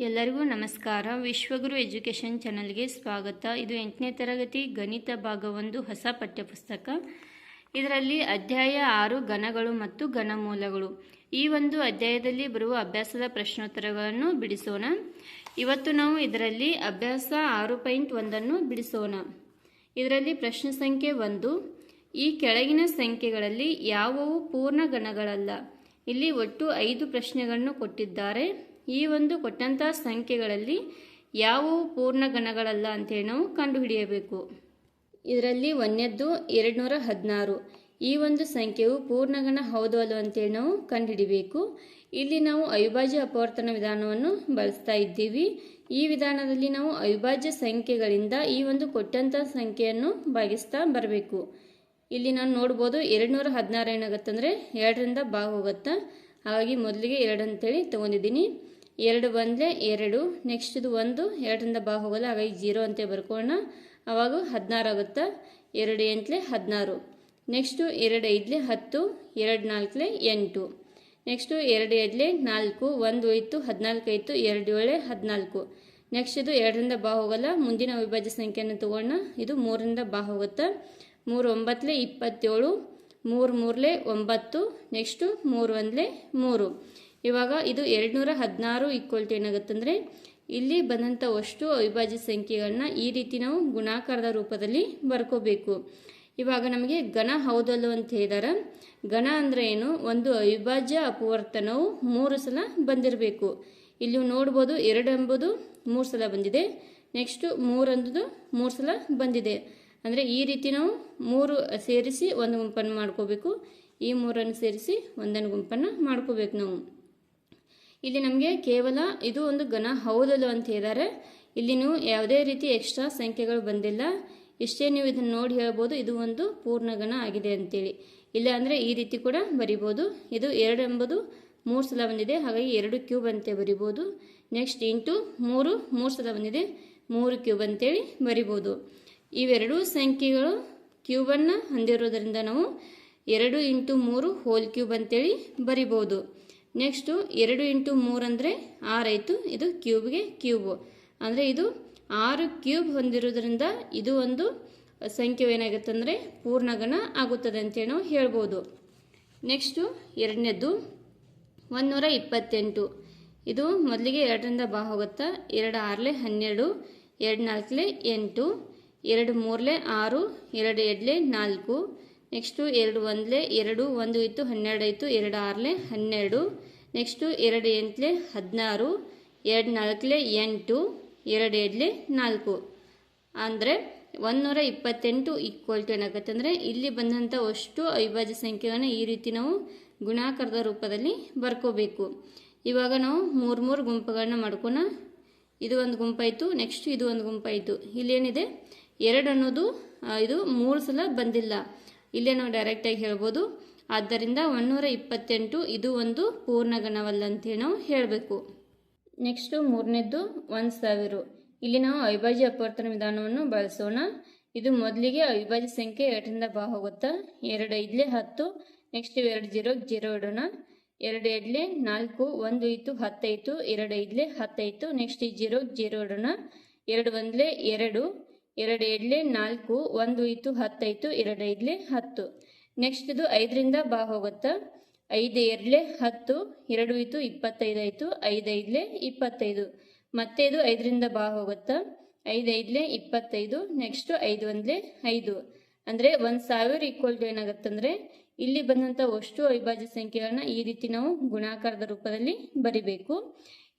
ಎಲ್ಲರಿಗೂ ನಮಸ್ಕಾರ. ವಿಶ್ವಗುರು ಎಜುಕೇಷನ್ ಚಾನಲ್ಗೆ ಸ್ವಾಗತ. ಇದು ಎಂಟನೇ ತರಗತಿ ಗಣಿತ ಭಾಗ ಒಂದು ಹೊಸ ಪಠ್ಯಪುಸ್ತಕ. ಇದರಲ್ಲಿ ಅಧ್ಯಾಯ ಆರು ಘನಗಳು ಮತ್ತು ಘನಮೂಲಗಳು. ಈ ಒಂದು ಅಧ್ಯಾಯದಲ್ಲಿ ಬರುವ ಅಭ್ಯಾಸದ ಪ್ರಶ್ನೋತ್ತರಗಳನ್ನು ಬಿಡಿಸೋಣ. ಇವತ್ತು ನಾವು ಇದರಲ್ಲಿ ಅಭ್ಯಾಸ ಆರು ಪಾಯಿಂಟ್ ಒಂದನ್ನು ಬಿಡಿಸೋಣ. ಇದರಲ್ಲಿ ಪ್ರಶ್ನೆ ಸಂಖ್ಯೆ ಒಂದು. ಈ ಕೆಳಗಿನ ಸಂಖ್ಯೆಗಳಲ್ಲಿ ಯಾವುವು ಪೂರ್ಣ ಗಣಗಳಲ್ಲ ಇಲ್ಲಿ ಒಟ್ಟು ಐದು ಪ್ರಶ್ನೆಗಳನ್ನು ಕೊಟ್ಟಿದ್ದಾರೆ. ಈ ಒಂದು ಕೊಟ್ಟಂಥ ಸಂಖ್ಯೆಗಳಲ್ಲಿ ಯಾವುವು ಪೂರ್ಣ ಗಣಗಳಲ್ಲ ಅಂತೇಳಿ ನಾವು ಕಂಡುಹಿಡಿಯಬೇಕು. ಇದರಲ್ಲಿ ಒಂದನೇದ್ದು ಎರಡುನೂರ ಹದಿನಾರು. ಈ ಒಂದು ಸಂಖ್ಯೆಯು ಪೂರ್ಣಗಣ ಹೌದು ಅಲ್ಲೋ ಅಂತೇಳಿ ನಾವು ಕಂಡುಹಿಡಿಬೇಕು. ಇಲ್ಲಿ ನಾವು ಅವಿಭಾಜ್ಯ ಅಪವರ್ತನ ವಿಧಾನವನ್ನು ಬಳಸ್ತಾ ಇದ್ದೀವಿ. ಈ ವಿಧಾನದಲ್ಲಿ ನಾವು ಅವಿಭಾಜ್ಯ ಸಂಖ್ಯೆಗಳಿಂದ ಈ ಒಂದು ಕೊಟ್ಟಂಥ ಸಂಖ್ಯೆಯನ್ನು ಭಾಗಿಸ್ತಾ ಬರಬೇಕು. ಇಲ್ಲಿ ನಾನು ನೋಡ್ಬೋದು ಎರಡುನೂರ ಹದಿನಾರು ಏನಾಗತ್ತಂದರೆ ಎರಡರಿಂದ ಭಾಗ ಹೋಗುತ್ತಾ? ಹಾಗಾಗಿ ಮೊದಲಿಗೆ ಎರಡು ಅಂತೇಳಿ ತೊಗೊಂಡಿದ್ದೀನಿ. ಎರಡು ಬಂದರೆ ಎರಡು ನೆಕ್ಸ್ಟ್ ಇದು ಒಂದು, ಎರಡರಿಂದ ಬಾ ಹೋಗಲ್ಲ ಹಾಗಾಗಿ ಜೀರೋ ಅಂತ ಬರ್ಕೋಣ ಆವಾಗ ಹದಿನಾರು ಆಗುತ್ತಾ? ಎರಡು ಎಂಟ್ಲೆ ಹದಿನಾರು. ನೆಕ್ಸ್ಟು ಎರಡು ಐದ್ಲೆ ಹತ್ತು, ಎರಡು ನಾಲ್ಕಲೆ ಎಂಟು. ನೆಕ್ಸ್ಟು ಎರಡು ಎಡ್ಲೆ ನಾಲ್ಕು, ಒಂದು ಹೋಯ್ತು, ಹದಿನಾಲ್ಕು ಆಯಿತು, ಎರಡು ಏಳೆ ಹದಿನಾಲ್ಕು. ನೆಕ್ಸ್ಟ್ ಇದು ಎರಡರಿಂದ ಬಾ ಹೋಗಲ್ಲ ಮುಂದಿನ ಅವಿಭಾಜ್ಯ ಸಂಖ್ಯೆಯನ್ನು ತಗೋಣ ಇದು ಮೂರರಿಂದ ಬಾ ಹೋಗುತ್ತೆ ಮೂರು ಒಂಬತ್ತಲೆ ಇಪ್ಪತ್ತೇಳು, ಮೂರು ಮೂರಲೆ ಒಂಬತ್ತು, ನೆಕ್ಸ್ಟು ಮೂರು ಒಂದಲೆ ಮೂರು. ಇವಾಗ ಇದು ಎರಡುನೂರ ಹದಿನಾರು ಈಕ್ವಲ್ ಟು ಏನಾಗುತ್ತಂದರೆ ಇಲ್ಲಿ ಬಂದಂಥ ಅಷ್ಟು ಅವಿಭಾಜ್ಯ ಸಂಖ್ಯೆಗಳನ್ನ ಈ ರೀತಿ ನಾವು ಗುಣಾಕಾರದ ರೂಪದಲ್ಲಿ ಬರ್ಕೋಬೇಕು. ಇವಾಗ ನಮಗೆ ಘನ ಹೌದಲ್ಲೋ ಅಂತ ಹೇಳಿದಾರೆ. ಘನ ಅಂದರೆ ಏನು? ಒಂದು ಅವಿಭಾಜ್ಯ ಅಪವರ್ತನವು ಮೂರು ಸಲ ಬಂದಿರಬೇಕು. ಇಲ್ಲಿ ನೋಡ್ಬೋದು ಎರಡು ಎಂಬುದು ಮೂರು ಸಲ ಬಂದಿದೆ. ನೆಕ್ಸ್ಟು ಮೂರು ಅಂಬುದು ಮೂರು ಸಲ ಬಂದಿದೆ. ಅಂದರೆ ಈ ರೀತಿ ನಾವು ಮೂರು ಸೇರಿಸಿ ಒಂದು ಗುಂಪನ್ನು ಮಾಡ್ಕೋಬೇಕು. ಈ ಮೂರನ್ನು ಸೇರಿಸಿ ಒಂದನ್ನು ಗುಂಪನ್ನು ಮಾಡ್ಕೋಬೇಕು ನಾವು. ಇಲ್ಲಿ ನಮಗೆ ಕೇವಲ ಇದು ಒಂದು ಘನ ಹೌದಲು ಅಂತ ಹೇಳಿದ್ದಾರೆ. ಇಲ್ಲಿ ನೀವು ಯಾವುದೇ ರೀತಿ ಎಕ್ಸ್ಟ್ರಾ ಸಂಖ್ಯೆಗಳು ಬಂದಿಲ್ಲ. ಇಷ್ಟೇ ನೀವು ಇದನ್ನು ನೋಡಿ ಹೇಳ್ಬೋದು. ಇದು ಒಂದು ಪೂರ್ಣಗಣ ಆಗಿದೆ ಅಂತೇಳಿ. ಇಲ್ಲ ಅಂದರೆ ಈ ರೀತಿ ಕೂಡ ಬರಿಬೋದು. ಇದು ಎರಡು ಎಂಬುದು ಮೂರು ಸಲ ಬಂದಿದೆ. ಹಾಗಾಗಿ ಎರಡು ಕ್ಯೂಬ್ ಅಂತ ಬರಿಬೋದು. ನೆಕ್ಸ್ಟ್ ಇಂಟು ಮೂರು ಮೂರು ಸಲ ಬಂದಿದೆ. ಮೂರು ಕ್ಯೂಬ್ ಅಂತೇಳಿ ಬರಿಬೋದು. ಇವೆರಡೂ ಸಂಖ್ಯೆಗಳು ಕ್ಯೂಬನ್ನು ಹೊಂದಿರೋದರಿಂದ ನಾವು ಎರಡು ಇಂಟು ಮೂರು ಹೋಲ್ ಕ್ಯೂಬ್ ಅಂತೇಳಿ ಬರಿಬೋದು. ನೆಕ್ಸ್ಟು ಎರಡು ಇಂಟು ಮೂರು ಅಂದರೆ ಆರಾಯಿತು ಇದು ಕ್ಯೂಬ್ಗೆ ಕ್ಯೂಬು. ಅಂದರೆ ಇದು ಆರು ಕ್ಯೂಬ್ ಹೊಂದಿರೋದ್ರಿಂದ ಇದು ಒಂದು ಸಂಖ್ಯೆ ಏನಾಗುತ್ತೆ ಅಂದರೆ ಪೂರ್ಣಗಣ ಆಗುತ್ತದೆ ಅಂತೇಳಿ ನಾವು ಹೇಳ್ಬೋದು. ನೆಕ್ಸ್ಟು ಎರಡನೇದು ಒಂದುನೂರ ಇಪ್ಪತ್ತೆಂಟು. ಇದು ಮೊದಲಿಗೆ ಎರಡರಿಂದ ಬಾ ಹೋಗುತ್ತಾ, ಎರಡು ಆರಲೆ ಹನ್ನೆರಡು, ಎರಡು ನಾಲ್ಕಲೆ ಎಂಟು, ಎರಡು ಮೂರಲೆ ಆರು, ಎರಡು ಎರಡಲೆ ನಾಲ್ಕು ನೆಕ್ಸ್ಟು ಎರಡು ಒಂದಲೆ, ಎರಡು ಒಂದು ಇತ್ತು, ಹನ್ನೆರಡು ಆಯಿತು ಎರಡು ಆರಲೆ, ಹನ್ನೆರಡು. ನೆಕ್ಸ್ಟು ಎರಡು ಎಂಟಲೆ, ಹದಿನಾರು. ಎರಡು ನಾಲ್ಕಲೆ, ಎಂಟು. ಎರಡು ಎರಡಲೆ ನಾಲ್ಕು. ಅಂದರೆ ಒಂದುನೂರ ಇಪ್ಪತ್ತೆಂಟು ಈಕ್ವಲ್ ಟು ಏನಾಗುತ್ತೆ ಅಂದರೆ ಇಲ್ಲಿ ಬಂದಂಥ ಅಷ್ಟು ಅವಿಭಾಜ್ಯ ಸಂಖ್ಯೆಗಳನ್ನು ಈ ರೀತಿ ನಾವು ಗುಣಾಕಾರದ ರೂಪದಲ್ಲಿ ಬರ್ಕೋಬೇಕು. ಇವಾಗ ನಾವು ಮೂರು ಮೂರು ಗುಂಪುಗಳನ್ನ ಮಾಡ್ಕೊಣ ಇದು ಒಂದು ಗುಂಪಾಯಿತು, ನೆಕ್ಸ್ಟ್ ಇದು ಒಂದು ಗುಂಪಾಯಿತು. ಇಲ್ಲೇನಿದೆ? ಎರಡು ಅನ್ನೋದು ಇದು ಮೂರು ಸಲ ಬಂದಿಲ್ಲ. ಇಲ್ಲೇ ನಾವು ಡೈರೆಕ್ಟಾಗಿ ಹೇಳ್ಬೋದು. ಆದ್ದರಿಂದ ಒನ್ನೂರ ಇಪ್ಪತ್ತೆಂಟು ಇದು ಒಂದು ಪೂರ್ಣಗಣವಲ್ಲ ಅಂತೇಳಿ ನಾವು ಹೇಳಬೇಕು. ನೆಕ್ಸ್ಟು ಮೂರನೇದ್ದು ಒಂದು ಸಾವಿರ ಇಲ್ಲಿ ನಾವು ಅವಿಭಾಜ್ಯ ಅಪವರ್ತನ ವಿಧಾನವನ್ನು ಬಳಸೋಣ. ಇದು ಮೊದಲಿಗೆ ಅವಿಭಾಜ್ಯ ಸಂಖ್ಯೆ ಎರಡರಿಂದ ಬಾ ಹೋಗುತ್ತಾ? ಎರಡು ಐದಲೇ ಹತ್ತು ನೆಕ್ಸ್ಟ್ ಎರಡು ಜೀರೋ ಜೀರೋ ಇಡೋಣ. ಎರಡು ಎರಡಲೆ ನಾಲ್ಕು, ಒಂದು ಐತು ಹತ್ತೈತು ಎರಡು ಐದಲೆ ಹತ್ತೈತು ನೆಕ್ಸ್ಟ್ ಈ ಜೀರೋ ಜೀರೋ ಇಡೋಣ. ಎರಡು ಒಂದಲೆ ಎರಡು ಎರಡು ಎಡ್ಲೆ ನಾಲ್ಕು, ಒಂದು ಐತು ಹತ್ತೈತು ಎರಡು ಐದಲೇ ಹತ್ತು. ನೆಕ್ಸ್ಟ್ ಇದು ಐದರಿಂದ ಬಾ ಹೋಗುತ್ತಾ. ಐದು ಎರಡ್ಲೆ ಹತ್ತು, ಎರಡು ಇತ್ತು, ಇಪ್ಪತ್ತೈದು ಆಯಿತು, ಐದು ಐದಲೇ ಇಪ್ಪತ್ತೈದು. ಮತ್ತೆ ಇದು ಐದರಿಂದ ಬಾ ಹೋಗುತ್ತಾ. ಐದು ಐದಲೇ ಇಪ್ಪತ್ತೈದು, ನೆಕ್ಸ್ಟು ಐದು ಒಂದ್ಲೆ ಐದು. ಅಂದರೆ ಒಂದು ಸಾವಿರ ಈಕ್ವಲ್ ಟು ಏನಾಗುತ್ತಂದರೆ ಇಲ್ಲಿ ಬಂದಂಥ ಅಷ್ಟು ಅವಿಭಾಜ್ಯ ಸಂಖ್ಯೆಗಳನ್ನ ಈ ರೀತಿ ನಾವು ಗುಣಾಕಾರದ ರೂಪದಲ್ಲಿ ಬರಿಬೇಕು.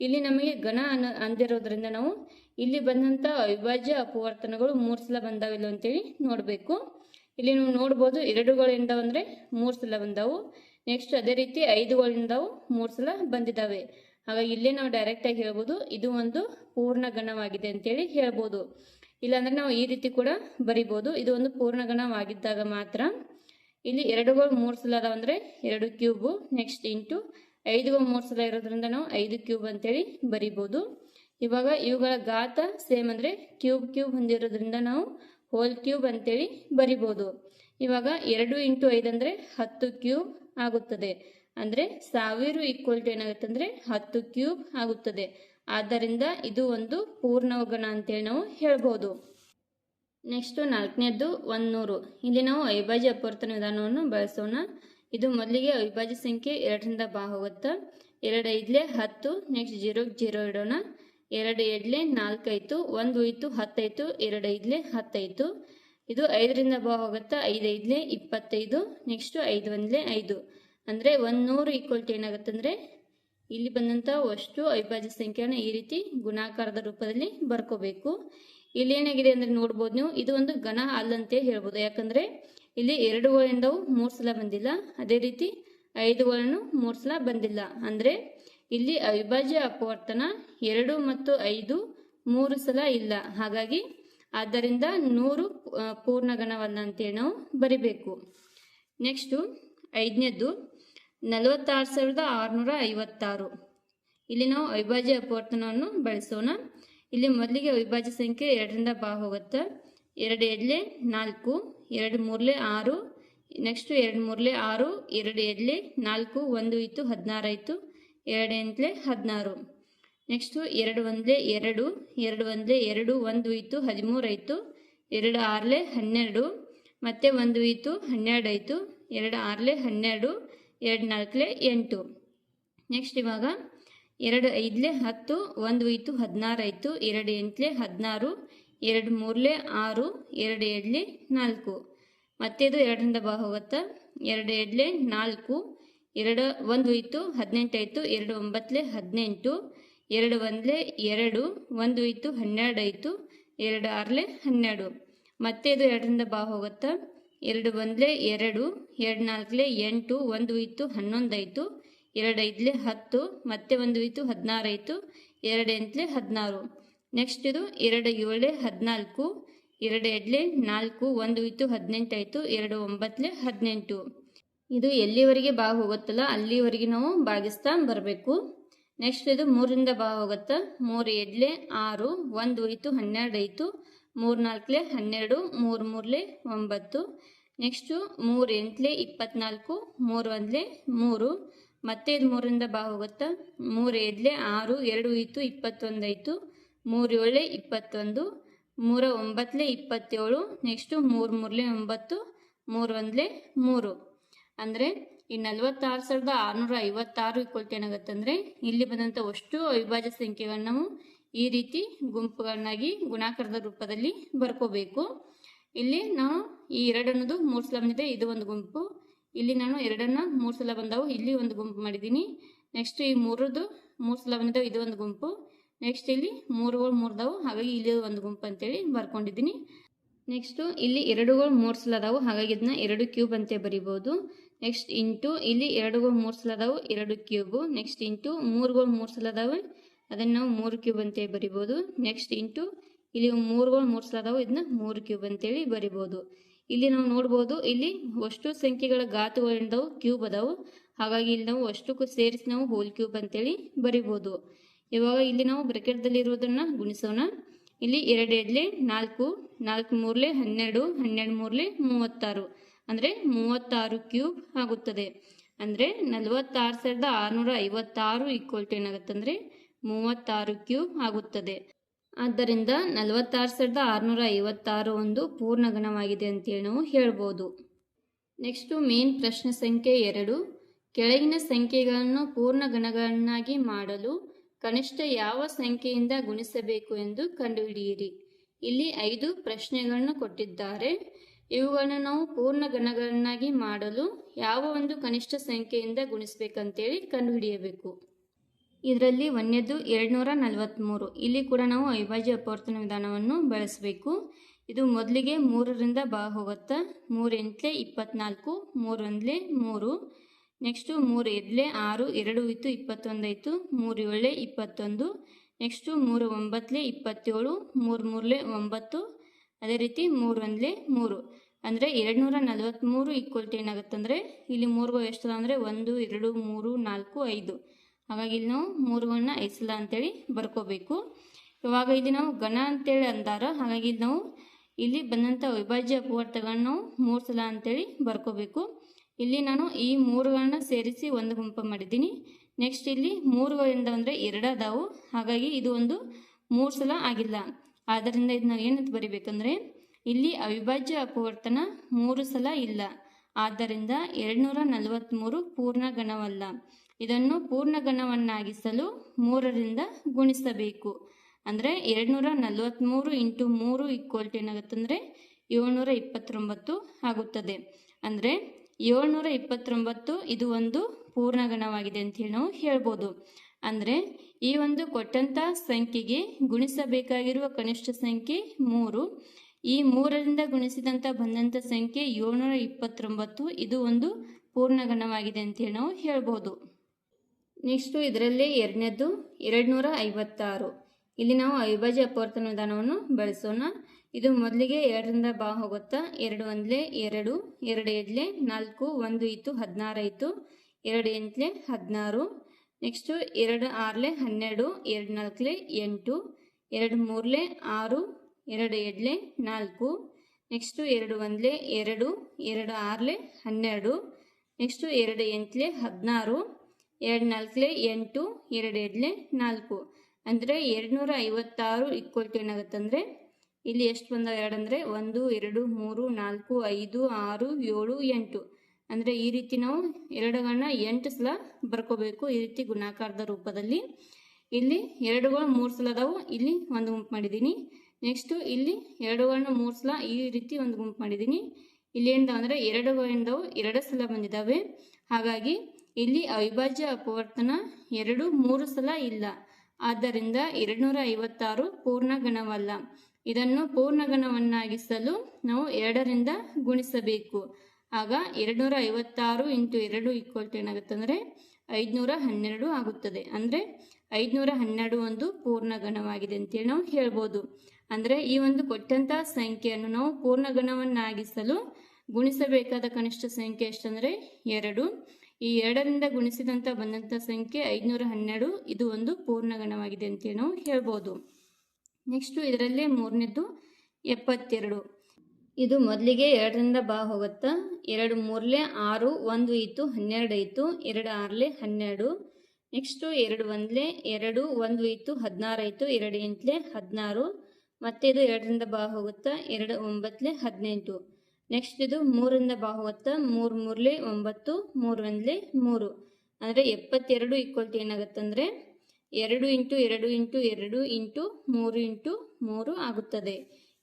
ಇಲ್ಲಿ ನಮಗೆ ಘನ ಅನ್ ಅಂದಿರೋದ್ರಿಂದ ನಾವು ಇಲ್ಲಿ ಬಂದಂಥ ಅವಿಭಾಜ್ಯ ಅಪವರ್ತನಗಳು ಮೂರು ಸಲ ಬಂದಾವಿಲ್ಲ ಅಂತೇಳಿ ನೋಡಬೇಕು. ಇಲ್ಲಿ ನೀವು ನೋಡ್ಬೋದು ಎರಡುಗಳಿಂದ ಅಂದರೆ ಮೂರು ಸಲ ಬಂದವು. ನೆಕ್ಸ್ಟ್ ಅದೇ ರೀತಿ ಐದುಗಳಿಂದವು ಮೂರು ಸಲ ಬಂದಿದ್ದಾವೆ ಹಾಗಾಗಿ ಇಲ್ಲೇ ನಾವು ಡೈರೆಕ್ಟಾಗಿ ಹೇಳ್ಬೋದು, ಇದು ಒಂದು ಪೂರ್ಣ ಗಣವಾಗಿದೆ ಅಂತೇಳಿ ಹೇಳ್ಬೋದು. ಇಲ್ಲಾಂದ್ರೆ ನಾವು ಈ ರೀತಿ ಕೂಡ ಬರಿಬೋದು, ಇದು ಒಂದು ಪೂರ್ಣ ಗಣವಾಗಿದ್ದಾಗ ಮಾತ್ರ. ಇಲ್ಲಿ ಎರಡುಗಳು ಮೂರು ಸಲ ಅದಾವ ಅಂದರೆ ಎರಡು ಕ್ಯೂಬು ನೆಕ್ಸ್ಟ್ ಇಂಟು ಐದುಗಳು ಮೂರು ಸಲ ಇರೋದ್ರಿಂದ ನಾವು ಐದು ಕ್ಯೂಬ್ ಅಂತೇಳಿ ಬರಿಬೋದು. ಇವಾಗ ಇವುಗಳ ಗಾತ ಸೇಮ್ ಅಂದರೆ ಕ್ಯೂಬ್ ಕ್ಯೂಬ್ ಹೊಂದಿರೋದ್ರಿಂದ ನಾವು ಹೋಲ್ ಕ್ಯೂಬ್ ಅಂತೇಳಿ ಬರಿಬೋದು. ಇವಾಗ ಎರಡು ಇಂಟು ಐದು ಅಂದರೆ ಹತ್ತು ಕ್ಯೂಬ್ ಆಗುತ್ತದೆ. ಅಂದರೆ ಸಾವಿರ ಈಕ್ವಲ್ ಟು ಏನಾಗುತ್ತೆ ಅಂದರೆ ಹತ್ತು ಕ್ಯೂಬ್ ಆಗುತ್ತದೆ. ಆದ್ದರಿಂದ ಇದು ಒಂದು ಪೂರ್ಣ ಗಣ ಅಂತೇಳಿ ನಾವು ಹೇಳ್ಬೋದು. ನೆಕ್ಸ್ಟು ನಾಲ್ಕನೇದ್ದು ಒಂದು ನೂರು ಇಲ್ಲಿ ನಾವು ಅವಿಭಾಜ್ಯ ಅಪವರ್ತನ ವಿಧಾನವನ್ನು ಬಳಸೋಣ. ಇದು ಮೊದಲಿಗೆ ಅವಿಭಾಜ್ಯ ಸಂಖ್ಯೆ ಎರಡರಿಂದ ಬಾ ಹೋಗುತ್ತೆ. ಎರಡು ಐದ್ಲೆ ಹತ್ತು ನೆಕ್ಸ್ಟ್ ಜೀರೋಗೆ ಜೀರೋ ಇಡೋಣ. ಎರಡು ಎಡ್ಲೆ ನಾಲ್ಕಾಯ್ತು ಒಂದು ಹೋಯ್ತು ಹತ್ತಾಯ್ತು ಎರಡು ಐದ್ಲೆ ಹತ್ತಾಯ್ತು ಇದು ಐದರಿಂದ ಬಾ ಹೋಗುತ್ತಾ ಐದು ಐದ್ಲೆ ಇಪ್ಪತ್ತೈದು ನೆಕ್ಸ್ಟು ಐದು ಒಂದ್ಲೆ ಐದು. ಅಂದರೆ ಒಂದು ನೂರು ಈಕ್ವಲ್ ಟು ಏನಾಗುತ್ತೆ ಅಂದರೆ ಇಲ್ಲಿ ಬಂದಂಥ ಅಷ್ಟು ಅವಿಭಾಜ್ಯ ಸಂಖ್ಯೆಯನ್ನು ಈ ರೀತಿ ಗುಣಾಕಾರದ ರೂಪದಲ್ಲಿ ಬರ್ಕೋಬೇಕು. ಇಲ್ಲಿ ಏನಾಗಿದೆ ಅಂದರೆ ನೋಡ್ಬೋದು ನೀವು. ಇದು ಒಂದು ಘನ ಅಲ್ಲಂತೆ ಹೇಳ್ಬೋದು. ಯಾಕಂದರೆ ಇಲ್ಲಿ ಎರಡುಗಳಿಂದವು ಮೂರು ಸಲ ಬಂದಿಲ್ಲ. ಅದೇ ರೀತಿ ಐದುಗಳನ್ನು ಮೂರು ಸಲ ಬಂದಿಲ್ಲ. ಅಂದರೆ ಇಲ್ಲಿ ಅವಿಭಾಜ್ಯ ಅಪವರ್ತನ ಎರಡು ಮತ್ತು ಐದು ಮೂರು ಸಲ ಇಲ್ಲ. ಹಾಗಾಗಿ ಆದ್ದರಿಂದ ನೂರು ಪೂರ್ಣ ಪೂರ್ಣಗಣವಲ್ಲ ಅಂತೇಳಿ ನಾವು ಬರಿಬೇಕು. ನೆಕ್ಸ್ಟು ಐದನೇದ್ದು ನಲವತ್ತಾರು ಸಾವಿರದ ಆರುನೂರ ಐವತ್ತಾರು. ಇಲ್ಲಿ ನಾವು ಅವಿಭಾಜ್ಯ ಅಪವರ್ತನವನ್ನು ಬಳಸೋಣ. ಇಲ್ಲಿ ಮೊದಲಿಗೆ ಅವಿಭಾಜ್ಯ ಸಂಖ್ಯೆ ಎರಡರಿಂದ ಬಾ ಹೋಗುತ್ತೆ. ಎರಡು ಎಡ್ಲೆ ನಾಲ್ಕು, ಎರಡು ಮೂರಲೆ ಆರು, ನೆಕ್ಸ್ಟು ಎರಡು ಮೂರಲೆ ಆರು, ಎರಡು ಎಡ್ಲೆ ನಾಲ್ಕು, ಒಂದು ಇತ್ತು ಹದಿನಾರು ಆಯಿತು, ಎರಡು ಎಂಟ್ಲೆ ಹದಿನಾರು. ನೆಕ್ಸ್ಟು ಎರಡು ಒಂದ್ಲೆ ಎರಡು ಎರಡು ಒಂದ್ಲೆ ಎರಡು, ಒಂದು ಇತ್ತು ಹದಿಮೂರು ಆಯಿತು, ಎರಡು ಆರ್ಲೆ ಹನ್ನೆರಡು, ಮತ್ತೆ ಒಂದು ಇತ್ತು ಹನ್ನೆರಡು ಆಯಿತು, ಎರಡು ಆರ್ಲೆ ಹನ್ನೆರಡು, ಎರಡು ನಾಲ್ಕಲೆ ಎಂಟು. ನೆಕ್ಸ್ಟ್ ಇವಾಗ ಎರಡು ಐದ್ಲೆ ಹತ್ತು, ಒಂದು ಇತ್ತು ಹದಿನಾರು ಆಯಿತು, ಎರಡು ಎಂಟ್ಲೆ ಹದಿನಾರು ಎರಡು ಮೂರಲೆ ಆರು, ಎರಡು ಎಡ್ಲೆ ನಾಲ್ಕು. ಮತ್ತೆದು ಎರಡರಿಂದ ಬಾ ಹೋಗುತ್ತಾ. ಎರಡು ಎಡ್ಲೆ ನಾಲ್ಕು, ಎರಡು, ಒಂದು ಇತ್ತು ಹದಿನೆಂಟಾಯಿತು ಎರಡು ಒಂಬತ್ತಲೆ ಹದಿನೆಂಟು, ಎರಡು ಒಂದ್ಲೆ ಎರಡು, ಒಂದು ಇತ್ತು, ಹನ್ನೆರಡು ಆಯಿತು, ಎರಡು ಆರಲೆ ಹನ್ನೆರಡು. ಮತ್ತೆ ಇದು ಎರಡರಿಂದ ಬಾ ಹೋಗುತ್ತಾ. ಎರಡು ಒಂದ್ಲೆ ಎರಡು ಎರಡು ನಾಲ್ಕಲೆ ಎಂಟು, ಒಂದು ಇತ್ತು, ಹನ್ನೊಂದು ಆಯಿತು, ಎರಡು ಐದ್ಲೆ ಹತ್ತು, ಮತ್ತೆ ಒಂದು ಇತ್ತು, ಹದಿನಾರು ಆಯಿತು, ಎರಡು ಎಂಟ್ಲೆ ಹದಿನಾರು. ನೆಕ್ಸ್ಟ್ ಇದು ಎರಡು ಏಳೆ ಹದಿನಾಲ್ಕು, ಎರಡು ಎಡ್ಲೆ ನಾಲ್ಕು, ಒಂದು ಇತ್ತು ಹದಿನೆಂಟಾಯಿತು ಎರಡು ಒಂಬತ್ತಲೆ ಹದಿನೆಂಟು. ಇದು ಎಲ್ಲಿವರೆಗೆ ಬಾ ಹೋಗುತ್ತಲ್ಲ ಅಲ್ಲಿವರೆಗೆ ನಾವು ಭಾಗಿಸ್ತಾ ಬರಬೇಕು. ನೆಕ್ಸ್ಟ್ ಇದು ಮೂರಿಂದ ಬಾ ಹೋಗುತ್ತಾ, ಮೂರು ಎಡ್ಲೆ ಆರು, ಒಂದು ಇತ್ತು ಹನ್ನೆರಡು ಆಯಿತು, ಮೂರು ನಾಲ್ಕಲೆ ಹನ್ನೆರಡು, ಮೂರು ಮೂರಲೆ ಒಂಬತ್ತು. ನೆಕ್ಸ್ಟು ಮೂರು ಎಂಟ್ಲೆ ಇಪ್ಪತ್ನಾಲ್ಕು, ಮೂರು ಒಂದಲೆ ಮೂರು. ಮತ್ತೆ ಇದು ಮೂರಿಂದ ಬಾ ಹೋಗುತ್ತಾ, ಮೂರು ಎಡ್ಲೆ ಆರು, ಎರಡು ಇತ್ತು ಇಪ್ಪತ್ತೊಂದು ಆಯಿತು ಮೂರು ಏಳೆ ಇಪ್ಪತ್ತೊಂದು, ಮೂರ ಒಂಬತ್ತಲೆ ಇಪ್ಪತ್ತೇಳು ನೆಕ್ಸ್ಟು ಮೂರು ಮೂರಲೆ ಒಂಬತ್ತು, ಮೂರು ಒಂದ್ಲೆ ಮೂರು. ಅಂದರೆ ಈ ನಲವತ್ತಾರು ಸಾವಿರದ ಆರುನೂರ ಐವತ್ತಾರು ಇಕ್ವಲ್ಟ್ ಏನಾಗುತ್ತೆ ಅಂದರೆ ಇಲ್ಲಿ ಬಂದಂಥ ಅಷ್ಟು ಅವಿಭಾಜ್ಯ ಸಂಖ್ಯೆಗಳನ್ನ ನಾವು ಈ ರೀತಿ ಗುಂಪುಗಳನ್ನಾಗಿ ಗುಣಾಕಾರದ ರೂಪದಲ್ಲಿ ಬರ್ಕೋಬೇಕು. ಇಲ್ಲಿ ನಾವು ಈ ಎರಡು ಅನ್ನೋದು ಮೂರು ಸಲ ಬಂದಿದೆ, ಇದು ಒಂದು ಗುಂಪು. ಇಲ್ಲಿ ನಾನು ಎರಡನ್ನ ಮೂರು ಸಲ ಬಂದವು, ಇಲ್ಲಿ ಒಂದು ಗುಂಪು ಮಾಡಿದ್ದೀನಿ. ನೆಕ್ಸ್ಟ್ ಈ ಮೂರದು ಮೂರು ಸಲ ಬಂದಿದ್ದಾವೆ ಇದು ಒಂದು ಗುಂಪು. ನೆಕ್ಸ್ಟ್ ಇಲ್ಲಿ ಮೂರುಗಳು ಮೂರ್ದಾವು ಹಾಗಾಗಿ ಇಲ್ಲಿ ಒಂದು ಗುಂಪು ಅಂತೇಳಿ ಬರ್ಕೊಂಡಿದ್ದೀನಿ. ನೆಕ್ಸ್ಟು ಇಲ್ಲಿ ಎರಡುಗಳು ಮೂರು ಸಲ ಅದಾವು ಹಾಗಾಗಿ ಇದನ್ನ ಎರಡು ಕ್ಯೂಬ್ ಅಂತ ಬರಿಬೋದು. ನೆಕ್ಸ್ಟ್ ಇಂಟು ಇಲ್ಲಿ ಎರಡುಗಳು ಮೂರು ಸಲ ಅದಾವು ಎರಡು ಕ್ಯೂಬು ನೆಕ್ಸ್ಟ್ ಇಂಟು ಮೂರುಗಳು ಮೂರು ಸಲ ಅದಾವೆ ಅದನ್ನು ನಾವು ಮೂರು ಕ್ಯೂಬ್ ಅಂತ ಬರಿಬೋದು. ನೆಕ್ಸ್ಟ್ ಇಂಟು ಇಲ್ಲಿ ಮೂರುಗಳು ಮೂರು ಸಲ ಅದಾವು ಇದನ್ನ ಮೂರು ಕ್ಯೂಬ್ ಅಂತೇಳಿ ಬರಿಬೋದು. ಇಲ್ಲಿ ನಾವು ನೋಡ್ಬೋದು, ಇಲ್ಲಿ ಅಷ್ಟು ಸಂಖ್ಯೆಗಳ ಘಾತುಗಳಿಂದವು ಕ್ಯೂಬ್ ಅದಾವು. ಹಾಗಾಗಿ ಇಲ್ಲಿ ನಾವು ಅಷ್ಟಕ್ಕೂ ಸೇರಿಸಿ ನಾವು ಹೋಲ್ ಕ್ಯೂಬ್ ಅಂತೇಳಿ ಬರಿಬೋದು. ಇವಾಗ ಇಲ್ಲಿ ನಾವು ಬ್ರೆಕೆಟ್ದಲ್ಲಿ ಇರೋದನ್ನ ಗುಣಿಸೋಣ. ಇಲ್ಲಿ ಎರಡು ಎಡ್ಲೆ ನಾಲ್ಕು ನಾಲ್ಕು ಮೂರ್ಲೆ ಹನ್ನೆರಡು ಹನ್ನೆರಡು ಮೂರ್ಲೆ ಮೂವತ್ತಾರು. ಅಂದರೆ ಮೂವತ್ತಾರು ಕ್ಯೂಬ್ ಆಗುತ್ತದೆ. ಅಂದರೆ ನಲವತ್ತಾರು ಸಾವಿರದ ಆರುನೂರ ಐವತ್ತಾರು ಈಕ್ವಲ್ ಟು ಏನಾಗುತ್ತೆ ಅಂದರೆ ಮೂವತ್ತಾರು ಕ್ಯೂಬ್ ಆಗುತ್ತದೆ. ಆದ್ದರಿಂದ ನಲವತ್ತಾರು ಸಾವಿರದ ಆರುನೂರ ಐವತ್ತಾರು ಒಂದು ಪೂರ್ಣಗಣವಾಗಿದೆ ಅಂತೇಳಿ ನಾವು ಹೇಳ್ಬೋದು. ನೆಕ್ಸ್ಟು ಮೇನ್ ಪ್ರಶ್ನೆ ಸಂಖ್ಯೆ ಎರಡು. ಕೆಳಗಿನ ಸಂಖ್ಯೆಗಳನ್ನು ಪೂರ್ಣಗಣಗಳನ್ನಾಗಿ ಮಾಡಲು ಕನಿಷ್ಠ ಯಾವ ಸಂಖ್ಯೆಯಿಂದ ಗುಣಿಸಬೇಕು ಎಂದು ಕಂಡುಹಿಡಿಯಿರಿ. ಇಲ್ಲಿ ಐದು ಪ್ರಶ್ನೆಗಳನ್ನು ಕೊಟ್ಟಿದ್ದಾರೆ. ಇವುಗಳನ್ನು ನಾವು ಪೂರ್ಣ ಗಣಗಳನ್ನಾಗಿ ಮಾಡಲು ಯಾವ ಒಂದು ಕನಿಷ್ಠ ಸಂಖ್ಯೆಯಿಂದ ಗುಣಿಸಬೇಕಂತೇಳಿ ಕಂಡುಹಿಡಿಯಬೇಕು. ಇದರಲ್ಲಿ ಒಂದೇದು ಎರಡುನೂರ ನಲವತ್ತ್ಮೂರು ಇಲ್ಲಿ ಕೂಡ ನಾವು ಅವಿಭಾಜ್ಯ ಅಪವರ್ತನ ವಿಧಾನವನ್ನು ಬಳಸಬೇಕು. ಇದು ಮೊದಲಿಗೆ ಮೂರರಿಂದ ಬಾ ಹೋಗುತ್ತಾ, ಮೂರೆಂಟ್ಲೆ ಇಪ್ಪತ್ನಾಲ್ಕು, ಮೂರೊಂದ್ಲೆ ಮೂರು ನೆಕ್ಸ್ಟು ಮೂರು ಎದ್ಲೆ ಆರು, ಎರಡು ಇತ್ತು, ಇಪ್ಪತ್ತೊಂದು ಆಯಿತು ಮೂರು ಏಳೆ, ಇಪ್ಪತ್ತೊಂದು, ನೆಕ್ಸ್ಟು ಮೂರು ಒಂಬತ್ತಲೆ, ಇಪ್ಪತ್ತೇಳು, ಮೂರು ಮೂರಲೆ, ಒಂಬತ್ತು, ಅದೇ ರೀತಿ ಮೂರು ಒಂದಲೆ, ಮೂರು. ಅಂದರೆ ಎರಡುನೂರ ನಲವತ್ತ್ಮೂರು ಈಕ್ವಲ್ ಟು ಏನಾಗುತ್ತೆ ಅಂದರೆ ಇಲ್ಲಿ ಮೂರುಗಳು ಎಷ್ಟು ಅಂದರೆ ಒಂದು, ಎರಡು, ಮೂರು, ನಾಲ್ಕು, ಐದು. ಹಾಗಾಗಿ ಇಲ್ಲಿ ನಾವು ಮೂರುಗಳನ್ನ ಐದು ಸಲ ಅಂತೇಳಿ ಬರ್ಕೋಬೇಕು. ಇವಾಗ ಇಲ್ಲಿ ನಾವು ಘನ ಅಂತೇಳಿ ಅಂದಾರ, ಹಾಗಾಗಿ ಇಲ್ಲಿ ನಾವು ಇಲ್ಲಿ ಬಂದಂಥ ಅವಿಭಾಜ್ಯ ಅಪವರ್ತಗಳನ್ನ ನಾವು ಮೂರು ಸಲ ಅಂತೇಳಿ ಬರ್ಕೋಬೇಕು. ಇಲ್ಲಿ ನಾನು ಈ ಮೂರುಗಳನ್ನ ಸೇರಿಸಿ ಒಂದು ಗುಂಪು ಮಾಡಿದ್ದೀನಿ. ನೆಕ್ಸ್ಟ್ ಇಲ್ಲಿ ಮೂರುಗಳಿಂದ ಅಂದರೆ ಅದಾವು ಹಾಗಾಗಿ ಇದು ಒಂದು ಮೂರು ಸಲ ಆಗಿಲ್ಲ. ಆದ್ದರಿಂದ ಇದು ನಾವು ಏನಂತ ಬರಿಬೇಕಂದ್ರೆ, ಇಲ್ಲಿ ಅವಿಭಾಜ್ಯ ಅಪವರ್ತನ ಮೂರು ಸಲ ಇಲ್ಲ. ಆದ್ದರಿಂದ ಎರಡುನೂರ ನಲವತ್ತ್ಮೂರು ಪೂರ್ಣ ಗಣವಲ್ಲ ಇದನ್ನು ಪೂರ್ಣ ಗಣವನ್ನಾಗಿಸಲು ಮೂರರಿಂದ ಗುಣಿಸಬೇಕು. ಅಂದರೆ ಎರಡುನೂರ ನಲವತ್ತ್ಮೂರು ಇಂಟು ಮೂರು ಈಕ್ವಲ್ ಟು ಏನಾಗುತ್ತಂದರೆ, ಏಳ್ನೂರ ಇಪ್ಪತ್ತೊಂಬತ್ತು ಆಗುತ್ತದೆ. ಅಂದರೆ ಏಳ್ನೂರ ಇಪ್ಪತ್ತೊಂಬತ್ತು ಇದು ಒಂದು ಪೂರ್ಣಗಣವಾಗಿದೆ ಅಂತೇಳಿ ನಾವು ಹೇಳ್ಬೋದು. ಅಂದರೆ ಈ ಒಂದು ಕೊಟ್ಟಂಥ ಸಂಖ್ಯೆಗೆ ಗುಣಿಸಬೇಕಾಗಿರುವ ಕನಿಷ್ಠ ಸಂಖ್ಯೆ ಮೂರು. ಈ ಮೂರರಿಂದ ಗುಣಿಸಿದಂಥ ಬಂದಂಥ ಸಂಖ್ಯೆ ಏಳ್ನೂರ ಇಪ್ಪತ್ತೊಂಬತ್ತು ಇದು ಒಂದು ಪೂರ್ಣಗಣವಾಗಿದೆ ಅಂತೇಳಿ ನಾವು ಹೇಳ್ಬೋದು. ನೆಕ್ಸ್ಟು ಇದರಲ್ಲೇ ಎರಡನೇದು, ಎರಡುನೂರ ಐವತ್ತಾರು. ಇಲ್ಲಿ ನಾವು ಅವಿಭಾಜ್ಯ ಅಪವರ್ತನ ವಿಧಾನವನ್ನು ಬಳಸೋಣ. ಇದು ಮೊದಲಿಗೆ ಎರಡರಿಂದ ಬಾ ಹೋಗುತ್ತಾ? ಎರಡು ಒಂದ್ಲೆ ಎರಡು ಎರಡು ಎಡ್ಲೆ ನಾಲ್ಕು, ಒಂದು ಇತ್ತು, ಹದಿನಾರು ಆಯಿತು. ಎರಡು ಎಂಟ್ಲೆ ಹದಿನಾರು. ನೆಕ್ಸ್ಟು ಎರಡು ಆರ್ಲೆ ಹನ್ನೆರಡು, ಎರಡು ನಾಲ್ಕಲೆ ಎಂಟು, ಎರಡು ಮೂರ್ಲೆ ಆರು, ಎರಡು ಎಡ್ಲೆ ನಾಲ್ಕು. ನೆಕ್ಸ್ಟು ಎರಡು ಒಂದ್ಲೆ ಎರಡು ಎರಡು ಆರ್ಲೆ ಹನ್ನೆರಡು. ನೆಕ್ಸ್ಟು ಎರಡು ಎಂಟ್ಲೆ ಹದಿನಾರು, ಎರಡು ನಾಲ್ಕಲೆ ಎಂಟು, ಎರಡು ಎಡ್ಲೆ ನಾಲ್ಕು. ಅಂದರೆ ಎರಡುನೂರ ಐವತ್ತಾರು ಇಕ್ವಲ್ ಟು ಏನಾಗುತ್ತಂದರೆ ಇಲ್ಲಿ ಎಷ್ಟು ಬಂದಾವ ಎರಡು ಅಂದರೆ ಒಂದು, ಎರಡು, ಮೂರು, ನಾಲ್ಕು, ಐದು, ಆರು, ಏಳು, ಎಂಟು. ಅಂದರೆ ಈ ರೀತಿ ನಾವು ಎರಡುಗಳನ್ನ ಎಂಟು ಸಲ ಬರ್ಕೋಬೇಕು ಈ ರೀತಿ ಗುಣಾಕಾರದ ರೂಪದಲ್ಲಿ. ಇಲ್ಲಿ ಎರಡುಗಳು ಮೂರು ಸಲ ಅದಾವು, ಇಲ್ಲಿ ಒಂದು ಗುಂಪು ಮಾಡಿದ್ದೀನಿ ನೆಕ್ಸ್ಟು ಇಲ್ಲಿ ಎರಡುಗಳನ್ನ ಮೂರು ಸಲ ಈ ರೀತಿ ಒಂದು ಗುಂಪು ಮಾಡಿದ್ದೀನಿ ಇಲ್ಲಿ ಏನಿದಾವೆ ಅಂದರೆ ಎರಡುಗಳಿಂದವು ಎರಡು ಸಲ ಬಂದಿದ್ದಾವೆ ಹಾಗಾಗಿ ಇಲ್ಲಿ ಅವಿಭಾಜ್ಯ ಅಪವರ್ತನ ಎರಡು, ಮೂರು ಸಲ ಇಲ್ಲ. ಆದ್ದರಿಂದ ಎರಡುನೂರ ಐವತ್ತಾರು ಪೂರ್ಣಗಣವಲ್ಲ ಇದನ್ನು ಪೂರ್ಣಗಣವನ್ನಾಗಿಸಲು ನಾವು ಎರಡರಿಂದ ಗುಣಿಸಬೇಕು. ಆಗ ಎರಡುನೂರ ಐವತ್ತಾರು ಇಂಟು ಎರಡು ಈಕ್ವಲ್ ಟು ಏನಾಗುತ್ತೆ ಅಂದರೆ ಐದುನೂರ ಹನ್ನೆರಡು ಆಗುತ್ತದೆ. ಅಂದರೆ ಐದುನೂರ ಹನ್ನೆರಡು ಒಂದು ಪೂರ್ಣಗಣವಾಗಿದೆ ಅಂತೇಳಿ ನಾವು ಹೇಳ್ಬೋದು. ಅಂದರೆ ಈ ಒಂದು ಕೊಟ್ಟಂತಹ ಸಂಖ್ಯೆಯನ್ನು ನಾವು ಪೂರ್ಣಗಣವನ್ನಾಗಿಸಲು ಗುಣಿಸಬೇಕಾದ ಕನಿಷ್ಠ ಸಂಖ್ಯೆ ಎಷ್ಟಂದರೆ ಎರಡು. ಈ ಎರಡರಿಂದ ಗುಣಿಸಿದಂಥ ಬಂದಂಥ ಸಂಖ್ಯೆ ಐದುನೂರ ಹನ್ನೆರಡು ಇದು ಒಂದು ಪೂರ್ಣಗಣವಾಗಿದೆ ಅಂತೇಳಿ ನಾವು ಹೇಳ್ಬೋದು. ನೆಕ್ಸ್ಟು ಇದರಲ್ಲೇ ಮೂರನೇದು ಎಪ್ಪತ್ತೆರಡು. ಇದು ಮೊದಲಿಗೆ ಎರಡರಿಂದ ಬಾ ಹೋಗುತ್ತಾ? ಎರಡು ಮೂರಲೆ ಆರು, ಒಂದು ಇತ್ತು, ಹನ್ನೆರಡು ಇತ್ತು, ಎರಡು ಆರಲೆ ಹನ್ನೆರಡು. ನೆಕ್ಸ್ಟು ಎರಡು ಒಂದಲೆ ಎರಡು, ಒಂದು ಇತ್ತು, ಹದಿನಾರು ಆಯಿತು ಎರಡು ಎಂಟಲೆ ಹದಿನಾರು. ಮತ್ತೆ ಇದು ಎರಡರಿಂದ ಬಾ ಹೋಗುತ್ತಾ? ಎರಡು ಒಂಬತ್ತಲೆ ಹದಿನೆಂಟು. ನೆಕ್ಸ್ಟ್ ಇದು ಮೂರರಿಂದ ಬಾ ಹೋಗುತ್ತಾ? ಮೂರು ಮೂರಲೆ ಒಂಬತ್ತು, ಮೂರು ಒಂದಲೆ ಮೂರು. ಅಂದರೆ ಎಪ್ಪತ್ತೆರಡು ಈಕ್ವಲ್ ಏನಾಗುತ್ತೆ ಏನಾಗುತ್ತಂದರೆ? ಎರಡು ಇಂಟು ಎರಡು ಇಂಟು ಎರಡು ಇಂಟು ಮೂರು ಇಂಟು ಮೂರು ಆಗುತ್ತದೆ.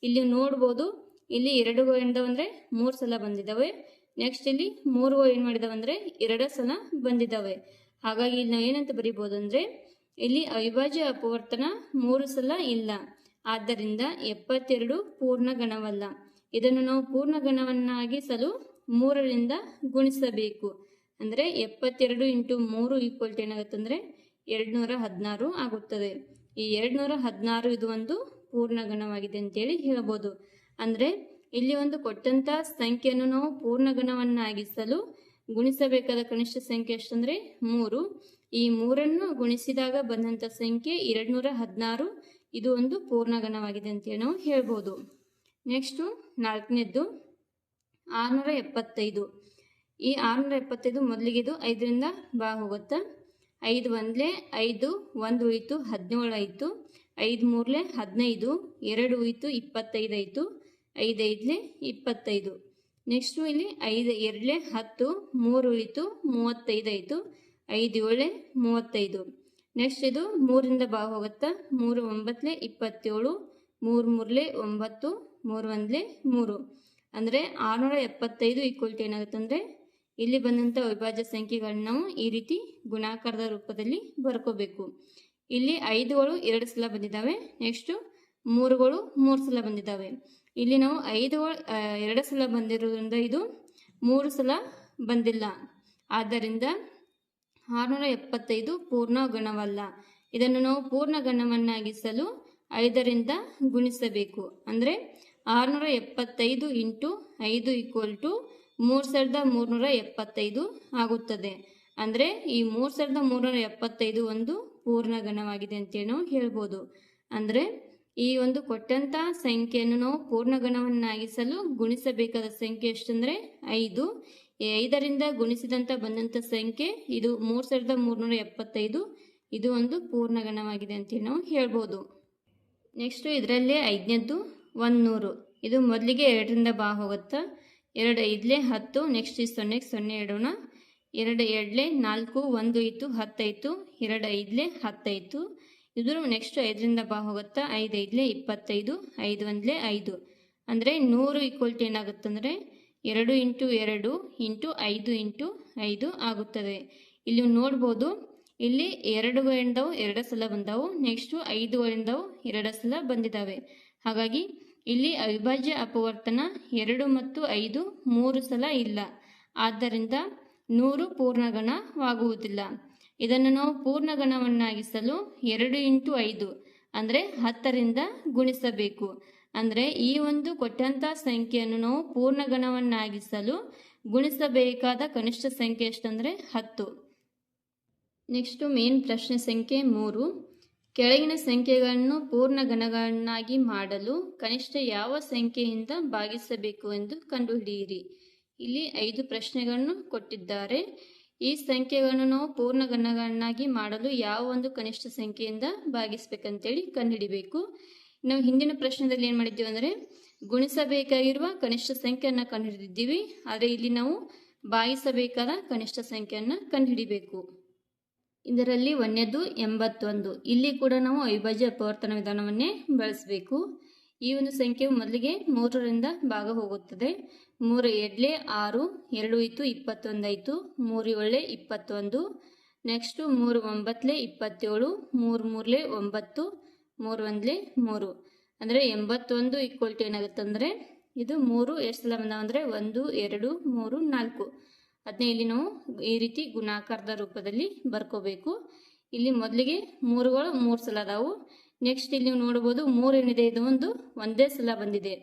ಇಲ್ಲಿ ನೋಡ್ಬೋದು, ಇಲ್ಲಿ ಎರಡುಗಳಿಂದ ಅಂದರೆ ಮೂರು ಸಲ ಬಂದಿದ್ದಾವೆ. ನೆಕ್ಸ್ಟ್ ಇಲ್ಲಿ ಮೂರು ಏನು ಮಾಡಿದಾವೆ ಅಂದರೆ ಎರಡು ಸಲ ಬಂದಿದ್ದಾವೆ. ಹಾಗಾಗಿ ಇಲ್ಲಿ ನಾವು ಏನಂತ ಬರಿಬೋದು ಅಂದರೆ ಇಲ್ಲಿ ಅವಿಭಾಜ್ಯ ಅಪವರ್ತನ ಮೂರು ಸಲ ಇಲ್ಲ. ಆದ್ದರಿಂದ ಎಪ್ಪತ್ತೆರಡು ಪೂರ್ಣ ಗಣವಲ್ಲ ಇದನ್ನು ನಾವು ಪೂರ್ಣ ಗಣವನ್ನಾಗಿಸಲು ಮೂರರಿಂದ ಗುಣಿಸಬೇಕು. ಅಂದರೆ ಎಪ್ಪತ್ತೆರಡು ಇಂಟು ಮೂರು ಈಕ್ವಲ್ ಟು ಏನಾಗುತ್ತೆ ಅಂದರೆ ಎರಡುನೂರ ಹದಿನಾರು ಆಗುತ್ತದೆ. ಈ ಎರಡುನೂರ ಹದಿನಾರು ಇದು ಒಂದು ಪೂರ್ಣಗಣವಾಗಿದೆ ಅಂತೇಳಿ ಹೇಳಬಹುದು ಅಂದ್ರೆ ಇಲ್ಲಿ ಒಂದು ಕೊಟ್ಟಂತ ಸಂಖ್ಯೆಯನ್ನು ನಾವು ಪೂರ್ಣಗಣವನ್ನಾಗಿಸಲು ಗುಣಿಸಬೇಕಾದ ಕನಿಷ್ಠ ಸಂಖ್ಯೆ ಎಷ್ಟಂದ್ರೆ ಮೂರು. ಈ ಮೂರನ್ನು ಗುಣಿಸಿದಾಗ ಬಂದಂತ ಸಂಖ್ಯೆ ಎರಡುನೂರ ಹದಿನಾರು ಇದು ಒಂದು ಪೂರ್ಣಗಣವಾಗಿದೆ ಅಂತೇಳಿ ನಾವು ಹೇಳ್ಬೋದು. ನೆಕ್ಸ್ಟು ನಾಲ್ಕನೇದ್ದು ಆರುನೂರ ಎಪ್ಪತ್ತೈದು ಈ ಆರುನೂರ ಎಪ್ಪತ್ತೈದು ಮೊದಲಿಗೆ ಇದು ಐದರಿಂದ ಬಾ ಹೋಗುತ್ತಾ? ಐದು ಒಂದ್ಲೆ ಐದು, ಒಂದು ಉಯಿತು ಹದಿನೇಳು ಆಯಿತು, ಐದು ಮೂರಲೆ ಹದಿನೈದು, ಎರಡು ಉಯಿತು ಇಪ್ಪತ್ತೈದು ಆಯಿತು, ಐದು ಐದಲೆ ಇಪ್ಪತ್ತೈದು. ನೆಕ್ಸ್ಟು ಇಲ್ಲಿ ಐದು ಎರಡಲೆ ಹತ್ತು, ಮೂರು ಹೋಯಿತು, ಮೂವತ್ತೈದು ಆಯಿತು, ಐದು ಏಳೆ ಮೂವತ್ತೈದು. ನೆಕ್ಸ್ಟ್ ಇದು ಮೂರಿಂದ ಬಾ ಹೋಗುತ್ತಾ? ಮೂರು ಒಂಬತ್ತಲೆ ಇಪ್ಪತ್ತೇಳು, ಮೂರು ಮೂರಲೆ ಒಂಬತ್ತು, ಮೂರು ಒಂದ್ಲೆ ಮೂರು. ಅಂದರೆ ಆರುನೂರ ಎಪ್ಪತ್ತೈದು ಈಕ್ವಲ್ ಟು ಏನಾಗುತ್ತೆ ಅಂದರೆ ಇಲ್ಲಿ ಬಂದಂಥ ಅವಿಭಾಜ್ಯ ಸಂಖ್ಯೆಗಳನ್ನ ನಾವು ಈ ರೀತಿ ಗುಣಾಕಾರದ ರೂಪದಲ್ಲಿ ಬರ್ಕೋಬೇಕು. ಇಲ್ಲಿ ಐದುಗಳು ಎರಡು ಸಲ ಬಂದಿದ್ದಾವೆ ನೆಕ್ಸ್ಟ್ ಮೂರುಗಳು ಮೂರು ಸಲ ಬಂದಿದ್ದಾವೆ. ಇಲ್ಲಿ ನಾವು ಐದುಗಳು ಎರಡು ಸಲ ಬಂದಿರೋದ್ರಿಂದ ಇದು ಮೂರು ಸಲ ಬಂದಿಲ್ಲ. ಆದ್ದರಿಂದ ಆರುನೂರ ಎಪ್ಪತ್ತೈದು ಪೂರ್ಣ ಗಣವಲ್ಲ. ಇದನ್ನು ನಾವು ಪೂರ್ಣ ಗಣವನ್ನಾಗಿಸಲು ಐದರಿಂದ ಗುಣಿಸಬೇಕು. ಅಂದರೆ ಆರುನೂರ ಎಪ್ಪತ್ತೈದು ಇಂಟು ಐದು ಈಕ್ವಲ್ ಟು ಮೂರು ಸಾವಿರದ ಮೂರುನೂರ ಎಪ್ಪತ್ತೈದು ಆಗುತ್ತದೆ. ಅಂದರೆ ಈ ಮೂರು ಸಾವಿರದ ಮೂರುನೂರ ಎಪ್ಪತ್ತೈದು ಒಂದು ಪೂರ್ಣ ಗಣವಾಗಿದೆ ಅಂತೇಳಿ ನಾವು ಹೇಳ್ಬೋದು. ಅಂದರೆ ಈ ಒಂದು ಕೊಟ್ಟಂಥ ಸಂಖ್ಯೆಯನ್ನು ನಾವು ಪೂರ್ಣಗಣವನ್ನಾಗಿಸಲು ಗುಣಿಸಬೇಕಾದ ಸಂಖ್ಯೆ ಎಷ್ಟಂದರೆ ಐದು. ಐದರಿಂದ ಗುಣಿಸಿದಂಥ ಬಂದಂಥ ಸಂಖ್ಯೆ ಇದು ಮೂರು ಸಾವಿರದ ಮೂರುನೂರ ಎಪ್ಪತ್ತೈದು. ಇದು ಒಂದು ಪೂರ್ಣಗಣವಾಗಿದೆ ಅಂತೇಳಿ ನಾವು ಹೇಳ್ಬೋದು. ನೆಕ್ಸ್ಟು ಇದರಲ್ಲೇ ಐದನೇದ್ದು ಒಂದು ನೂರು ಇದು ಮೊದಲಿಗೆ ಎರಡರಿಂದ ಬಾ ಹೋಗುತ್ತಾ? ಎರಡು ಐದಲೇ ಹತ್ತು ನೆಕ್ಸ್ಟ್ ಸೊನ್ನೆಗೆ ಸೊನ್ನೆ ಇಡೋಣ ಎರಡು ಎರಡಲೆ ನಾಲ್ಕು, ಒಂದು ಇತ್ತು, ಹತ್ತೈತು. ಎರಡು ಐದಲೆ ಹತ್ತೈತು. ಇದು ನೆಕ್ಸ್ಟ್ ಐದರಿಂದ ಬಾ ಹೋಗುತ್ತಾ? ಐದು ಐದಲೆ ಇಪ್ಪತ್ತೈದು, ಐದು ಒಂದಲೆ ಐದು. ಅಂದರೆ ನೂರು ಈಕ್ವಲ್ಟಿ ಏನಾಗುತ್ತಂದರೆ? ಎರಡು ಇಂಟು ಎರಡು ಇಂಟು ಐದು ಇಂಟು ಐದು ಆಗುತ್ತದೆ. ಇಲ್ಲಿ ನೋಡ್ಬೋದು, ಇಲ್ಲಿ ಎರಡುಗಳಿಂದವು ಎರಡು ಸಲ ಬಂದವು ನೆಕ್ಸ್ಟು ಐದುಗಳಿಂದವು ಎರಡು ಸಲ ಬಂದಿದ್ದಾವೆ. ಹಾಗಾಗಿ ಇಲ್ಲಿ ಅವಿಭಾಜ್ಯ ಅಪವರ್ತನ ಎರಡು ಮತ್ತು ಐದು ಮೂರು ಸಲ ಇಲ್ಲ. ಆದ್ದರಿಂದ ನೂರು ಪೂರ್ಣಗಣವಾಗುವುದಿಲ್ಲ. ಇದನ್ನು ನಾವು ಪೂರ್ಣಗಣವನ್ನಾಗಿಸಲು ಎರಡು ಇಂಟು ಐದು, ಅಂದರೆ ಹತ್ತರಿಂದ ಗುಣಿಸಬೇಕು. ಅಂದರೆ ಈ ಒಂದು ಕೊಟ್ಟಂತ ಸಂಖ್ಯೆಯನ್ನು ನಾವು ಪೂರ್ಣಗಣವನ್ನಾಗಿಸಲು ಗುಣಿಸಬೇಕಾದ ಕನಿಷ್ಠ ಸಂಖ್ಯೆ ಎಷ್ಟಂದರೆ ಹತ್ತು. ನೆಕ್ಸ್ಟು ಮೇನ್ ಪ್ರಶ್ನೆ ಸಂಖ್ಯೆ ಮೂರು. ಕೆಳಗಿನ ಸಂಖ್ಯೆಗಳನ್ನು ಪೂರ್ಣ ಪೂರ್ಣಗಣಗಳನ್ನಾಗಿ ಮಾಡಲು ಕನಿಷ್ಠ ಯಾವ ಸಂಖ್ಯೆಯಿಂದ ಭಾಗಿಸಬೇಕು ಎಂದು ಕಂಡುಹಿಡಿಯಿರಿ. ಇಲ್ಲಿ ಐದು ಪ್ರಶ್ನೆಗಳನ್ನು ಕೊಟ್ಟಿದ್ದಾರೆ. ಈ ಸಂಖ್ಯೆಗಳನ್ನು ನಾವು ಪೂರ್ಣಗಣಗಳನ್ನಾಗಿ ಮಾಡಲು ಯಾವ ಒಂದು ಕನಿಷ್ಠ ಸಂಖ್ಯೆಯಿಂದ ಭಾಗಿಸ್ಬೇಕಂತೇಳಿ ಕಂಡುಹಿಡಿಬೇಕು. ನಾವು ಹಿಂದಿನ ಪ್ರಶ್ನೆದಲ್ಲಿ ಏನು ಮಾಡಿದ್ದೀವಿ ಅಂದರೆ, ಗುಣಿಸಬೇಕಾಗಿರುವ ಕನಿಷ್ಠ ಸಂಖ್ಯೆಯನ್ನು ಕಂಡುಹಿಡಿದಿದ್ದೀವಿ, ಆದರೆ ಇಲ್ಲಿ ನಾವು ಭಾಗಿಸಬೇಕಾದ ಕನಿಷ್ಠ ಸಂಖ್ಯೆಯನ್ನು ಕಂಡುಹಿಡಿಬೇಕು. ಇದರಲ್ಲಿ ಒಂದನೇದು ಎಂಬತ್ತೊಂದು. ಇಲ್ಲಿ ಕೂಡ ನಾವು ಅವಿಭಾಜ್ಯ ಅಪವರ್ತನ ವಿಧಾನವನ್ನೇ ಬಳಸಬೇಕು. ಈ ಒಂದು ಸಂಖ್ಯೆಯು ಮೊದಲಿಗೆ ಮೂರರಿಂದ ಭಾಗ ಹೋಗುತ್ತದೆ. ಮೂರು ಎಡ್ಲೆ ಆರು, ಎರಡು ಇತ್ತು ಇಪ್ಪತ್ತೊಂದಾಯಿತು. ಮೂರು ಏಳೆ ಇಪ್ಪತ್ತೊಂದು. ನೆಕ್ಸ್ಟು ಮೂರು ಒಂಬತ್ತಲೆ ಇಪ್ಪತ್ತೇಳು. ಮೂರು ಮೂರಲೆ ಒಂಬತ್ತು. ಮೂರು ಒಂದಲೆ ಮೂರು. ಅಂದರೆ ಎಂಬತ್ತೊಂದು ಈಕ್ವಲ್ ಟು ಏನಾಗುತ್ತೆ ಅಂದರೆ ಇದು ಮೂರು, ಎಷ್ಟು ಸಲ ಬಂದಾವ ಅಂದರೆ ಒಂದು, ಎರಡು, ಮೂರು, ನಾಲ್ಕು. ಅದನ್ನೇ ಇಲ್ಲಿ ನಾವು ಈ ರೀತಿ ಗುಣಾಕಾರದ ರೂಪದಲ್ಲಿ ಬರ್ಕೋಬೇಕು. ಇಲ್ಲಿ ಮೊದಲಿಗೆ ಮೂರುಗಳು ಮೂರು ಸಲ ಅದಾವು. ನೆಕ್ಸ್ಟ್ ಇಲ್ಲಿ ನೀವು ನೋಡ್ಬೋದು ಮೂರು ಏನಿದೆ ಇದು ಒಂದು ಒಂದೇ ಸಲ ಬಂದಿದೆ.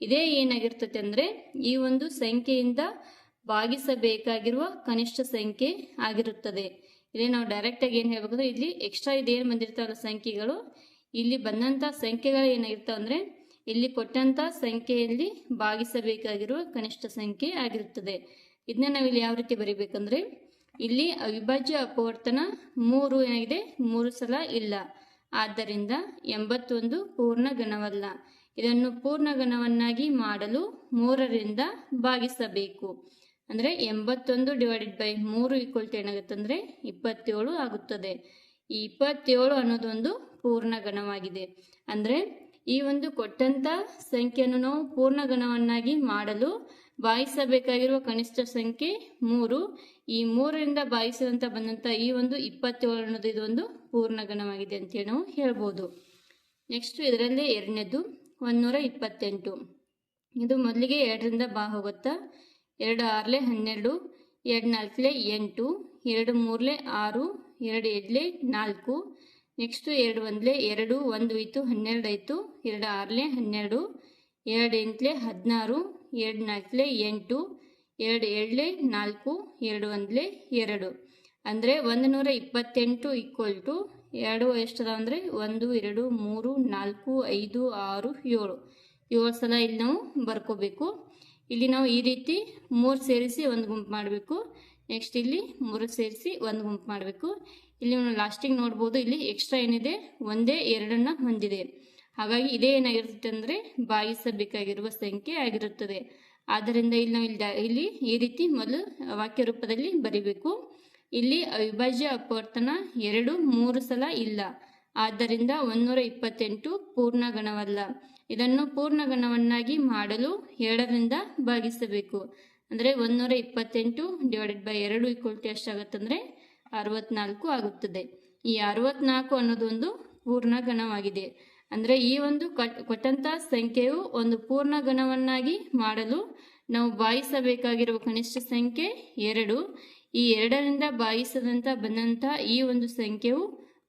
ಇದೇ ಏನಾಗಿರ್ತತೆ ಅಂದರೆ ಈ ಒಂದು ಸಂಖ್ಯೆಯಿಂದ ಭಾಗಿಸಬೇಕಾಗಿರುವ ಕನಿಷ್ಠ ಸಂಖ್ಯೆ ಆಗಿರುತ್ತದೆ. ಇಲ್ಲಿ ನಾವು ಡೈರೆಕ್ಟಾಗಿ ಏನು ಹೇಳ್ಬೇಕಂದ್ರೆ ಇಲ್ಲಿ ಎಕ್ಸ್ಟ್ರಾ ಇದೇನು ಬಂದಿರ್ತಾವಲ್ಲ ಸಂಖ್ಯೆಗಳು, ಇಲ್ಲಿ ಬಂದಂಥ ಸಂಖ್ಯೆಗಳು ಏನಾಗಿರ್ತಾವೆ ಅಂದರೆ ಇಲ್ಲಿ ಕೊಟ್ಟಂಥ ಸಂಖ್ಯೆಯಲ್ಲಿ ಭಾಗಿಸಬೇಕಾಗಿರುವ ಕನಿಷ್ಠ ಸಂಖ್ಯೆ ಆಗಿರುತ್ತದೆ. ಇದನ್ನ ನಾವಿಲ್ಲಿ ಯಾವ ರೀತಿ ಬರಿಬೇಕಂದ್ರೆ ಇಲ್ಲಿ ಅವಿಭಾಜ್ಯ ಅಪವರ್ತನ ಮೂರು ಏನಾಗಿದೆ? ಮೂರು ಸಲ ಇಲ್ಲ. ಆದ್ದರಿಂದ ಎಂಬತ್ತೊಂದು ಪೂರ್ಣ ಗಣವಲ್ಲ ಇದನ್ನು ಪೂರ್ಣ ಗಣವನ್ನಾಗಿ ಮಾಡಲು ಮೂರರಿಂದ ಭಾಗಿಸಬೇಕು. ಅಂದ್ರೆ ಎಂಬತ್ತೊಂದು ಡಿವೈಡೆಡ್ ಬೈ ಮೂರು ಈಕ್ವಲ್ ಟು ಏನಾಗುತ್ತೆ ಅಂದ್ರೆ ಇಪ್ಪತ್ತೇಳು ಆಗುತ್ತದೆ. ಈ ಇಪ್ಪತ್ತೇಳು ಅನ್ನೋದೊಂದು ಪೂರ್ಣ ಗಣವಾಗಿದೆ ಅಂದ್ರೆ ಈ ಒಂದು ಕೊಟ್ಟಂತ ಸಂಖ್ಯೆಯನ್ನು ನಾವು ಪೂರ್ಣ ಗಣವನ್ನಾಗಿ ಮಾಡಲು ಭಾಗಿಸಬೇಕಾಗಿರುವ ಕನಿಷ್ಠ ಸಂಖ್ಯೆ ಮೂರು. ಈ ಮೂರರಿಂದ ಭಾಗಿಸಿದಂತ ಬಂದಂತ ಈ ಒಂದು ಇಪ್ಪತ್ತೇಳು ಅನ್ನೋದು ಇದೊಂದು ಪೂರ್ಣ ಗಣವಾಗಿದೆ ಅಂತೇಳಿ ನಾವು ಹೇಳ್ಬೋದು. ನೆಕ್ಸ್ಟ್ ಇದರಲ್ಲಿ ಎರಡನೇದು, ಒಂದೂರ ಇಪ್ಪತ್ತೆಂಟು. ಇದು ಮೊದಲಿಗೆ ಎರಡರಿಂದ ಬಾ ಹೋಗುತ್ತಾ? ಎರಡು ಆರ್ಲೆ ಹನ್ನೆರಡು, ಎರಡು ನಾಲ್ಕಲೆ ಎಂಟು, ಎರಡು ಮೂರಲೆ ಆರು, ಎರಡು ಎಡ್ಲೆ ನಾಲ್ಕು. ನೆಕ್ಸ್ಟು ಎರಡು ಒಂದಲೆ ಎರಡು, ಒಂದು ಇತ್ತು ಹನ್ನೆರಡು ಆಯಿತು, ಎರಡು ಆರ್ಲೆ ಹನ್ನೆರಡು, ಎರಡು ಎಂಟ್ಲೆ ಹದಿನಾರು ಎರಡು ನಾಲ್ಕಲೆ ಎಂಟು, ಎರಡು ಏಳಲೆ ನಾಲ್ಕು, ಎರಡು ಒಂದಲೆ ಎರಡು. ಅಂದರೆ ಒಂದು ನೂರ ಇಪ್ಪತ್ತೆಂಟು ಈಕ್ವಲ್ ಟು ಎರಡು ಎಷ್ಟದ ಅಂದರೆ ಒಂದು, ಎರಡು, ಮೂರು, ನಾಲ್ಕು, ಐದು, ಆರು, ಏಳು. ಏಳು ಸಲ ಇಲ್ಲಿ ನಾವು ಬರ್ಕೋಬೇಕು. ಇಲ್ಲಿ ನಾವು ಈ ರೀತಿ ಮೂರು ಸೇರಿಸಿ ಒಂದು ಗುಂಪು ಮಾಡಬೇಕು. ನೆಕ್ಸ್ಟ್ ಇಲ್ಲಿ ಮೂರು ಸೇರಿಸಿ ಒಂದು ಗುಂಪು ಮಾಡಬೇಕು. ಇಲ್ಲಿ ನಾವು ಲಾಸ್ಟಿಗೆ ನೋಡ್ಬೋದು ಇಲ್ಲಿ ಎಕ್ಸ್ಟ್ರಾ ಏನಿದೆ? ಒಂದೇ ಎರಡನ್ನ ಹೊಂದಿದೆ. ಹಾಗಾಗಿ ಇದೇ ಏನಾಗಿರುತ್ತೆ ಅಂದರೆ ಭಾಗಿಸಬೇಕಾಗಿರುವ ಸಂಖ್ಯೆ ಆಗಿರುತ್ತದೆ. ಆದ್ದರಿಂದ ಇಲ್ಲಿ ನಾವು ಇಲ್ಲಿ ಇಲ್ಲಿ ಈ ರೀತಿ ಮೊದಲು ವಾಕ್ಯ ರೂಪದಲ್ಲಿ ಬರಿಬೇಕು. ಇಲ್ಲಿ ಅವಿಭಾಜ್ಯ ಅಪವರ್ತನ ಎರಡು, ಮೂರು ಸಲ ಇಲ್ಲ. ಆದ್ದರಿಂದ ಒಂದೂರ ಇಪ್ಪತ್ತೆಂಟು ಪೂರ್ಣ ಗಣವಲ್ಲ ಇದನ್ನು ಪೂರ್ಣ ಗಣವನ್ನಾಗಿ ಮಾಡಲು ಎರಡರಿಂದ ಭಾಗಿಸಬೇಕು. ಅಂದರೆ ಒಂದೂರ ಇಪ್ಪತ್ತೆಂಟು ಡಿವೈಡೆಡ್ ಬೈ ಎರಡು ಈಕ್ವಲ್ ಟು ಎಷ್ಟಾಗುತ್ತಂದರೆ ಅರವತ್ನಾಲ್ಕು ಆಗುತ್ತದೆ. ಈ ಅರವತ್ನಾಲ್ಕು ಅನ್ನೋದೊಂದು ಪೂರ್ಣ ಗಣವಾಗಿದೆ ಅಂದರೆ ಈ ಒಂದು ಕೊಟ್ಟಂತ ಸಂಖ್ಯೆಯು ಒಂದು ಪೂರ್ಣ ಗಣವನ್ನಾಗಿ ಮಾಡಲು ನಾವು ಬಾಯಿಸಬೇಕಾಗಿರುವ ಕನಿಷ್ಠ ಸಂಖ್ಯೆ ಎರಡು. ಈ ಎರಡರಿಂದ ಬಾಯಿಸದಂತ, ಬಂದಂತ ಈ ಒಂದು ಸಂಖ್ಯೆಯು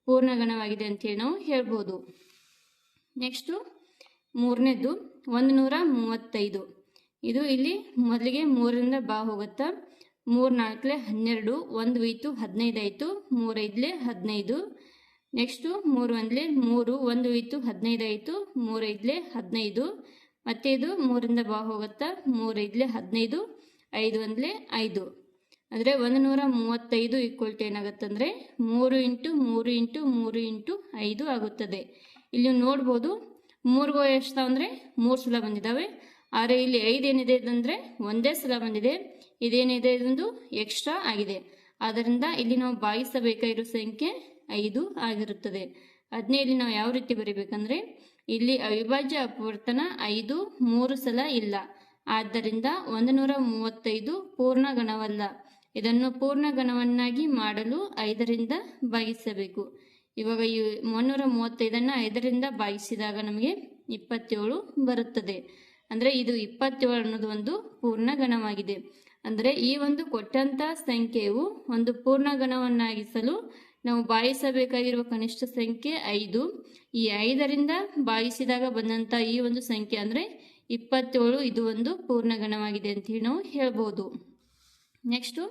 ಪೂರ್ಣಗಣವಾಗಿದೆ ಅಂತೇಳಿ ನಾವು ಹೇಳ್ಬೋದು. ನೆಕ್ಸ್ಟು ಮೂರನೇದು ಒಂದು ನೂರ ಮೂವತ್ತೈದು. ಇದು ಇಲ್ಲಿ ಮೊದಲಿಗೆ ಮೂರರಿಂದ ಬಾ ಹೋಗುತ್ತಾ ಮೂರು ನಾಲ್ಕಲೆ ಹನ್ನೆರಡು, ಒಂದು ಒಯ್ತು ಹದಿನೈದು ಆಯಿತು, ಮೂರೈದಲೆ ಹದಿನೈದು. ನೆಕ್ಸ್ಟು ಮೂರು ಒಂದಲೆ ಮೂರು, ಒಂದು ಒಯ್ತು ಹದಿನೈದು ಆಯಿತು ಮೂರೈದಲೆ ಹದಿನೈದು. ಮತ್ತೆ ಇದು ಮೂರಿಂದ ಬಾ ಹೋಗುತ್ತಾ? ಮೂರೈದ್ಲೆ ಹದಿನೈದು, ಐದು ಒಂದಲೇ ಐದು. ಅಂದರೆ ಒಂದು ನೂರ ಮೂವತ್ತೈದು ಈಕ್ವಲ್ ಟು ಏನಾಗುತ್ತಂದರೆ ಮೂರು ಇಂಟು ಮೂರು ಇಂಟು ಮೂರು ಇಂಟು ಐದು ಆಗುತ್ತದೆ. ಇಲ್ಲಿ ನೋಡ್ಬೋದು ಮೂರುಗೋ ಎಷ್ಟು ಅಂದರೆ ಮೂರು ಸಲ ಬಂದಿದ್ದಾವೆ ಆದರೆ ಇಲ್ಲಿ ಐದು ಏನಿದೆ ಅಂದರೆ ಒಂದೇ ಸಲ ಬಂದಿದೆ. ಇದೇನಿದೆ ಇದೊಂದು ಎಕ್ಸ್ಟ್ರಾ ಆಗಿದೆ. ಆದ್ದರಿಂದ ಇಲ್ಲಿ ನಾವು ಭಾಗಿಸಬೇಕಾಗಿರೋ ಸಂಖ್ಯೆ ಐದು ಆಗಿರುತ್ತದೆ. ಹದಿನೈದು ನಾವು ಯಾವ ರೀತಿ ಬರೀಬೇಕಂದ್ರೆ, ಇಲ್ಲಿ ಅವಿಭಾಜ್ಯ ಅಪವರ್ತನ ಐದು ಮೂರು ಸಲ ಇಲ್ಲ. ಆದ್ದರಿಂದ ಒಂದು ಮೂವತ್ತೈದು ಪೂರ್ಣ ಗಣವಲ್ಲ ಇದನ್ನು ಪೂರ್ಣ ಗಣವನ್ನಾಗಿ ಮಾಡಲು ಐದರಿಂದ ಭಾಗಿಸಬೇಕು. ಇವಾಗ ಈ ಮುನ್ನೂರ ಮೂವತ್ತೈದನ್ನು ಐದರಿಂದ ಭಾಗಿಸಿದಾಗ ನಮಗೆ ಇಪ್ಪತ್ತೇಳು ಬರುತ್ತದೆ. ಅಂದರೆ ಇದು ಇಪ್ಪತ್ತೇಳು ಅನ್ನೋದು ಒಂದು ಪೂರ್ಣ ಗಣವಾಗಿದೆ ಅಂದರೆ ಈ ಒಂದು ಕೊಟ್ಟಂತ ಸಂಖ್ಯೆಯು ಒಂದು ಪೂರ್ಣ ಗಣವನ್ನಾಗಿಸಲು ನಾವು ಬಾಯಿಸಬೇಕಾಗಿರುವ ಕನಿಷ್ಠ ಸಂಖ್ಯೆ ಐದು. ಈ ಐದರಿಂದ ಬಾಯಿಸಿದಾಗ ಬಂದಂತ ಈ ಒಂದು ಸಂಖ್ಯೆ ಅಂದರೆ ಇಪ್ಪತ್ತೇಳು, ಇದು ಒಂದು ಪೂರ್ಣ ಗಣವಾಗಿದೆ ಅಂತ ಹೇಳಿ ನಾವು ಹೇಳ್ಬೋದು. ನೆಕ್ಸ್ಟು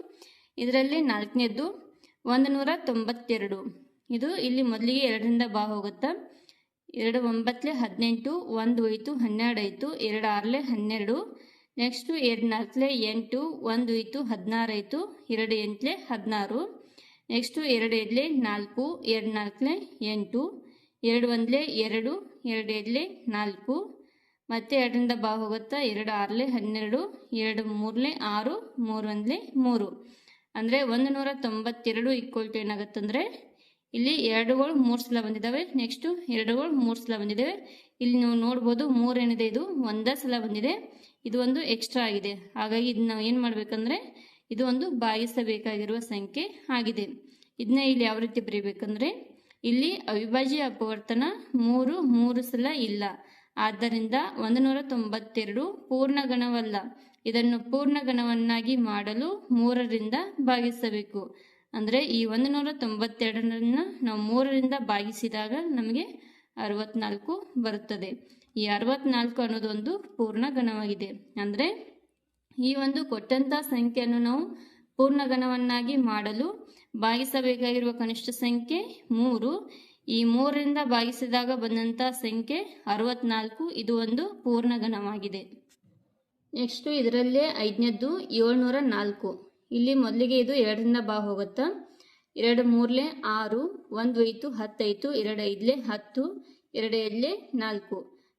ಇದರಲ್ಲಿ ನಾಲ್ಕನೇದ್ದು ಒಂದು ನೂರ ತೊಂಬತ್ತೆರಡು. ಇದು ಇಲ್ಲಿ ಮೊದಲಿಗೆ ಎರಡರಿಂದ ಬಾ ಹೋಗುತ್ತಾ? ಎರಡು ಒಂಬತ್ತಲೆ ಹದಿನೆಂಟು, ಒಂದು ಹೋಯ್ತು ಹನ್ನೆರಡು ಆಯಿತು, ಎರಡು ಆರಲೆ ಹನ್ನೆರಡು. ನೆಕ್ಸ್ಟು ಎರಡು ನಾಲ್ಕಲೆ ಎಂಟು, ಒಂದು ಹೋಯ್ತು ಹದಿನಾರು ಆಯಿತು, ಎರಡು ಎಂಟಲೆ ಹದಿನಾರು. ನೆಕ್ಸ್ಟು ಎರಡು ಎಡ್ಲೆ ನಾಲ್ಕು, ಎರಡು ನಾಲ್ಕಲೆ ಎಂಟು, ಎರಡು ಒಂದಲೆ ಎರಡು ಎರಡು ಎಡ್ಲೆ ನಾಲ್ಕು, ಮತ್ತು ಎರಡರಿಂದ ಬಾ ಹೋಗುತ್ತಾ ಎರಡು ಆರಲೆ ಹನ್ನೆರಡು, ಎರಡು ಮೂರಲೆ ಆರು, ಮೂರು ಒಂದಲೆ ಮೂರು. ಅಂದರೆ ಒಂದು ನೂರ ತೊಂಬತ್ತೆರಡು ಈಕ್ವಲ್ ಟು ಏನಾಗುತ್ತಂದರೆ ಇಲ್ಲಿ ಎರಡುಗಳು ಮೂರು ಸಲ ಬಂದಿದ್ದಾವೆ ನೆಕ್ಸ್ಟು ಎರಡುಗಳು ಮೂರು ಸಲ ಬಂದಿದ್ದಾವೆ ಇಲ್ಲಿ ನೀವು ನೋಡ್ಬೋದು ಮೂರೇನಿದೆ ಇದು ಒಂದೇ ಸಲ ಬಂದಿದೆ. ಇದು ಒಂದು ಎಕ್ಸ್ಟ್ರಾ ಆಗಿದೆ. ಹಾಗಾಗಿ ಇದನ್ನ ನಾವು ಏನು ಮಾಡಬೇಕಂದ್ರೆ ಇದು ಒಂದು ಭಾಗಿಸಬೇಕಾಗಿರುವ ಸಂಖ್ಯೆ ಆಗಿದೆ. ಇದನ್ನ ಇಲ್ಲಿ ಯಾವ ರೀತಿ ಬರೀಬೇಕಂದ್ರೆ, ಇಲ್ಲಿ ಅವಿಭಾಜ್ಯ ಅಪವರ್ತನ ಮೂರು ಮೂರು ಸಲ ಇಲ್ಲ. ಆದ್ದರಿಂದ ಒಂದು ನೂರ ತೊಂಬತ್ತೆರಡು ಪೂರ್ಣ ಗಣವಲ್ಲ ಇದನ್ನು ಪೂರ್ಣ ಗಣವನ್ನಾಗಿ ಮಾಡಲು ಮೂರರಿಂದ ಭಾಗಿಸಬೇಕು. ಅಂದರೆ ಈ ಒಂದು ನೂರ ತೊಂಬತ್ತೆರಡರನ್ನು ನಾವು ಮೂರರಿಂದ ಭಾಗಿಸಿದಾಗ ನಮಗೆ ಅರವತ್ನಾಲ್ಕು ಬರುತ್ತದೆ. ಈ ಅರವತ್ನಾಲ್ಕು ಅನ್ನೋದೊಂದು ಪೂರ್ಣ ಗಣವಾಗಿದೆ ಅಂದರೆ ಈ ಒಂದು ಕೊಟ್ಟಂತ ಸಂಖ್ಯೆಯನ್ನು ನಾವು ಪೂರ್ಣ ಗಣವನ್ನಾಗಿ ಮಾಡಲು ಭಾಗಿಸಬೇಕಾಗಿರುವ ಕನಿಷ್ಠ ಸಂಖ್ಯೆ ಮೂರು. ಈ ಮೂರರಿಂದ ಭಾಗಿಸಿದಾಗ ಬಂದಂತ ಸಂಖ್ಯೆ ಅರವತ್ನಾಲ್ಕು. ಇದು ಒಂದು ಪೂರ್ಣ ಗಣವಾಗಿದೆ ನೆಕ್ಸ್ಟು ಇದರಲ್ಲೇ ಐದನೇದ್ದು ಏಳ್ನೂರ ನಾಲ್ಕು. ಇಲ್ಲಿ ಮೊದಲಿಗೆ ಇದು ಎರಡರಿಂದ ಬಾ ಹೋಗುತ್ತಾ? ಎರಡು ಮೂರಲೆ ಆರು, ಒಂದು ಐತು ಹತ್ತೈತು ಎರಡು ಐದಲೆ ಹತ್ತು, ಎರಡು ಎರಡಲೆ ನಾಲ್ಕು.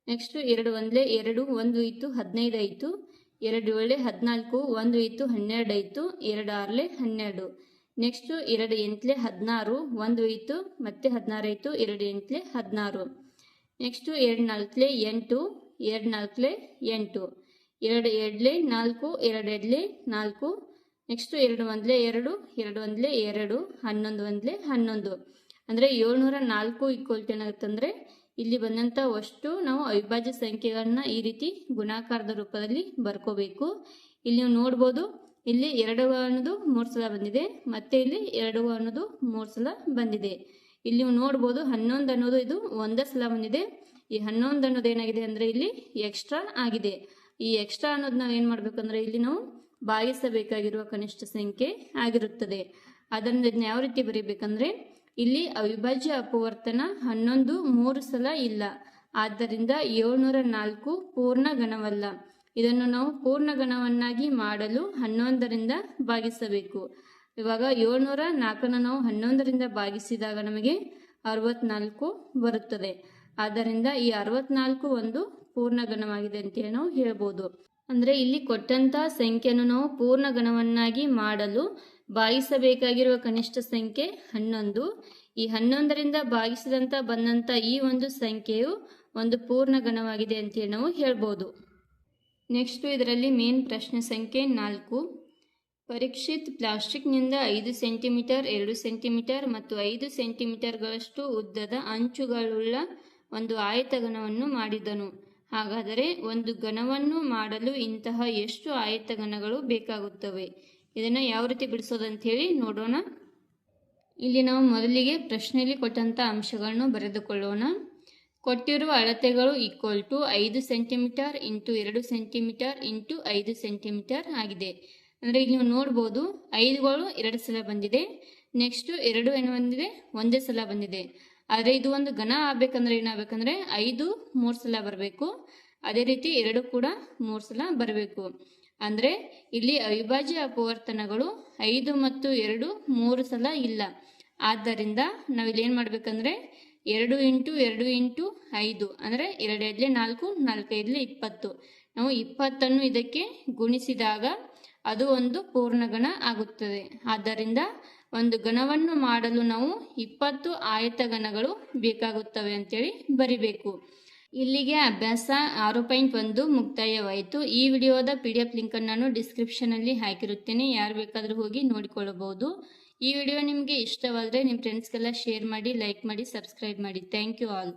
ನೆಕ್ಸ್ಟು ಎರಡು ಒಂದಲೆ ಎರಡು, ಒಂದು ಐತು ಹದಿನೈದು ಆಯಿತು ಎರಡು ಏಳೆ ಹದಿನಾಲ್ಕು, ಒಂದು ಐತು ಹನ್ನೆರಡು ಆಯಿತು ಎರಡು ಆರ್ಲೆ ಹನ್ನೆರಡು. ನೆಕ್ಸ್ಟು ಎರಡು ಎಂಟಲೆ ಹದಿನಾರು, ಒಂದು ಐತು ಮತ್ತೆ ಹದಿನಾರು ಆಯಿತು ಎರಡು ಎಂಟಲೆ ಹದಿನಾರು. ನೆಕ್ಸ್ಟು ಎರಡು ನಾಲ್ಕಲೆ ಎಂಟು, ಎರಡು ನಾಲ್ಕಲೆ ಎಂಟು. ಎರಡು ಎರಡಲೆ ನಾಲ್ಕು, ಎರಡು ಎರಡಲೆ ನಾಲ್ಕು. ನೆಕ್ಸ್ಟು ಎರಡು ಒಂದ್ಲೆ ಎರಡು ಎರಡು ಒಂದ್ಲೆ ಎರಡು, ಹನ್ನೊಂದು ಒಂದ್ಲೆ ಹನ್ನೊಂದು. ಅಂದರೆ ಏಳ್ನೂರ ನಾಲ್ಕು ಈಕ್ವಲ್ ಏನಾಗುತ್ತೆ ಏನಾಗುತ್ತಂದರೆ ಇಲ್ಲಿ ಬಂದಂಥ ಅಷ್ಟು ನಾವು ಅವಿಭಾಜ್ಯ ಸಂಖ್ಯೆಗಳನ್ನ ಈ ರೀತಿ ಗುಣಾಕಾರದ ರೂಪದಲ್ಲಿ ಬರ್ಕೋಬೇಕು. ಇಲ್ಲಿ ನೀವು ನೋಡ್ಬೋದು, ಇಲ್ಲಿ ಎರಡು ಅನ್ನೋದು ಮೂರು ಸಲ ಬಂದಿದೆ, ಮತ್ತೆ ಇಲ್ಲಿ ಎರಡು ಅನ್ನೋದು ಮೂರು ಸಲ ಬಂದಿದೆ. ಇಲ್ಲಿ ನೀವು ನೋಡ್ಬೋದು, ಹನ್ನೊಂದು ಅನ್ನೋದು ಇದು ಒಂದೇ ಸಲ ಬಂದಿದೆ. ಈ ಹನ್ನೊಂದು ಅನ್ನೋದು ಏನಾಗಿದೆ ಅಂದರೆ ಇಲ್ಲಿ ಎಕ್ಸ್ಟ್ರಾ ಆಗಿದೆ. ಈ ಎಕ್ಸ್ಟ್ರಾ ಅನ್ನೋದು ನಾವು ಏನು ಮಾಡಬೇಕಂದ್ರೆ ಇಲ್ಲಿ ನಾವು ಭಾಗಿಸಬೇಕಾಗಿರುವ ಕನಿಷ್ಠ ಸಂಖ್ಯೆ ಆಗಿರುತ್ತದೆ. ಅದರಿಂದ ಇದನ್ನ ಯಾವ ರೀತಿ ಬರೀಬೇಕಂದ್ರೆ ಇಲ್ಲಿ ಅವಿಭಾಜ್ಯ ಅಪವರ್ತನ ಹನ್ನೊಂದು ಮೂರು ಸಲ ಇಲ್ಲ. ಆದ್ದರಿಂದ ಏಳ್ನೂರ ನಾಲ್ಕು ಪೂರ್ಣ ಗಣವಲ್ಲ ಇದನ್ನು ನಾವು ಪೂರ್ಣ ಗಣವನ್ನಾಗಿ ಮಾಡಲು ಹನ್ನೊಂದರಿಂದ ಭಾಗಿಸಬೇಕು. ಇವಾಗ ಏಳ್ನೂರ ನಾಲ್ಕನ್ನು ನಾವು ಹನ್ನೊಂದರಿಂದ ಭಾಗಿಸಿದಾಗ ನಮಗೆ ಅರವತ್ನಾಲ್ಕು ಬರುತ್ತದೆ. ಆದ್ದರಿಂದ ಈ ಅರವತ್ನಾಲ್ಕು ಒಂದು ಪೂರ್ಣ ಗಣವಾಗಿದೆ ಅಂತ ನಾವು ಹೇಳ್ಬೋದು. ಅಂದರೆ ಇಲ್ಲಿ ಕೊಟ್ಟಂಥ ಸಂಖ್ಯೆಯನ್ನು ನಾವು ಪೂರ್ಣ ಗಣವನ್ನಾಗಿ ಮಾಡಲು ಭಾಗಿಸಬೇಕಾಗಿರುವ ಕನಿಷ್ಠ ಸಂಖ್ಯೆ ಹನ್ನೊಂದು. ಈ ಹನ್ನೊಂದರಿಂದ ಭಾಗಿಸಿದಂಥ ಬಂದಂಥ ಈ ಒಂದು ಸಂಖ್ಯೆಯು ಒಂದು ಪೂರ್ಣ ಗಣವಾಗಿದೆ ಅಂತೇಳಿ ನಾವು ಹೇಳ್ಬೋದು. ನೆಕ್ಸ್ಟು ಇದರಲ್ಲಿ ಮೇನ್ ಪ್ರಶ್ನೆ ಸಂಖ್ಯೆ ನಾಲ್ಕು. ಪರೀಕ್ಷಿತ್ ಪ್ಲಾಸ್ಟಿಕ್ನಿಂದ ಐದು ಸೆಂಟಿಮೀಟರ್, ಎರಡು ಸೆಂಟಿಮೀಟರ್ ಮತ್ತು ಐದು ಸೆಂಟಿಮೀಟರ್ಗಳಷ್ಟು ಉದ್ದದ ಅಂಚುಗಳುಳ್ಳ ಒಂದು ಆಯತಗಣವನ್ನು ಮಾಡಿದನು. ಹಾಗಾದರೆ ಒಂದು ಘನವನ್ನು ಮಾಡಲು ಇಂತಹ ಎಷ್ಟು ಆಯತಗಣಗಳು ಬೇಕಾಗುತ್ತವೆ? ಇದನ್ನು ಯಾವ ರೀತಿ ಬಿಡಿಸೋದಂತ ಹೇಳಿ ನೋಡೋಣ. ಇಲ್ಲಿ ನಾವು ಮೊದಲಿಗೆ ಪ್ರಶ್ನೆಯಲ್ಲಿ ಕೊಟ್ಟಂಥ ಅಂಶಗಳನ್ನು ಬರೆದುಕೊಳ್ಳೋಣ. ಕೊಟ್ಟಿರುವ ಅಳತೆಗಳು ಈಕ್ವಲ್ ಟು ಐದು ಸೆಂಟಿಮೀಟರ್ ಇಂಟು ಎರಡು ಸೆಂಟಿಮೀಟರ್ ಇಂಟು ಐದು ಸೆಂಟಿಮೀಟರ್ ಆಗಿದೆ. ಅಂದರೆ ಇಲ್ಲಿ ನೀವು ನೋಡ್ಬೋದು ಐದುಗಳು ಎರಡು ಸಲ ಬಂದಿದೆ. ನೆಕ್ಸ್ಟು ಎರಡು ಏನು ಬಂದಿದೆ? ಒಂದೇ ಸಲ ಬಂದಿದೆ. ಆದರೆ ಇದು ಒಂದು ಘನ ಆಗ್ಬೇಕಂದ್ರೆ ಏನಾಗಬೇಕಂದ್ರೆ ಐದು ಮೂರು ಸಲ ಬರಬೇಕು. ಅದೇ ರೀತಿ ಎರಡು ಕೂಡ ಮೂರು ಸಲ ಬರಬೇಕು. ಅಂದರೆ ಇಲ್ಲಿ ಅವಿಭಾಜ್ಯ ಅಪವರ್ತನಗಳು ಐದು ಮತ್ತು ಎರಡು ಮೂರು ಸಲ ಇಲ್ಲ. ಆದ್ದರಿಂದ ನಾವಿಲ್ಲಿ ಏನು ಮಾಡ್ಬೇಕಂದ್ರೆ ಎರಡು ಇಂಟು ಎರಡು ಇಂಟು ಐದು, ಅಂದರೆ ಎರಡು ಎಡ್ಲೆ ನಾಲ್ಕು, ನಾಲ್ಕೈದಲೆ ಇಪ್ಪತ್ತು. ನಾವು ಇಪ್ಪತ್ತನ್ನು ಇದಕ್ಕೆ ಗುಣಿಸಿದಾಗ ಅದು ಒಂದು ಪೂರ್ಣಗಣ ಆಗುತ್ತದೆ. ಆದ್ದರಿಂದ ಒಂದು ಗಣವನ್ನು ಮಾಡಲು ನಾವು ಇಪ್ಪತ್ತು ಆಯತಗಣಗಳು ಬೇಕಾಗುತ್ತವೆ ಅಂತೇಳಿ ಬರಿಬೇಕು. ಇಲ್ಲಿಗೆ ಅಭ್ಯಾಸ ಆರು ಪಾಯಿಂಟ್ ಒಂದು ಮುಕ್ತಾಯವಾಯಿತು. ಈ ವಿಡಿಯೋದ ಪಿ ಡಿ ಎಫ್ ಲಿಂಕನ್ನು ನಾನು ಡಿಸ್ಕ್ರಿಪ್ಷನಲ್ಲಿ ಹಾಕಿರುತ್ತೇನೆ. ಯಾರು ಬೇಕಾದರೂ ಹೋಗಿ ನೋಡಿಕೊಳ್ಳಬಹುದು. ಈ ವಿಡಿಯೋ ನಿಮಗೆ ಇಷ್ಟವಾದರೆ ನಿಮ್ಮ ಫ್ರೆಂಡ್ಸ್ಗೆಲ್ಲ ಶೇರ್ ಮಾಡಿ ಲೈಕ್ ಮಾಡಿ ಸಬ್ಸ್ಕ್ರೈಬ್ ಮಾಡಿ. Thank you all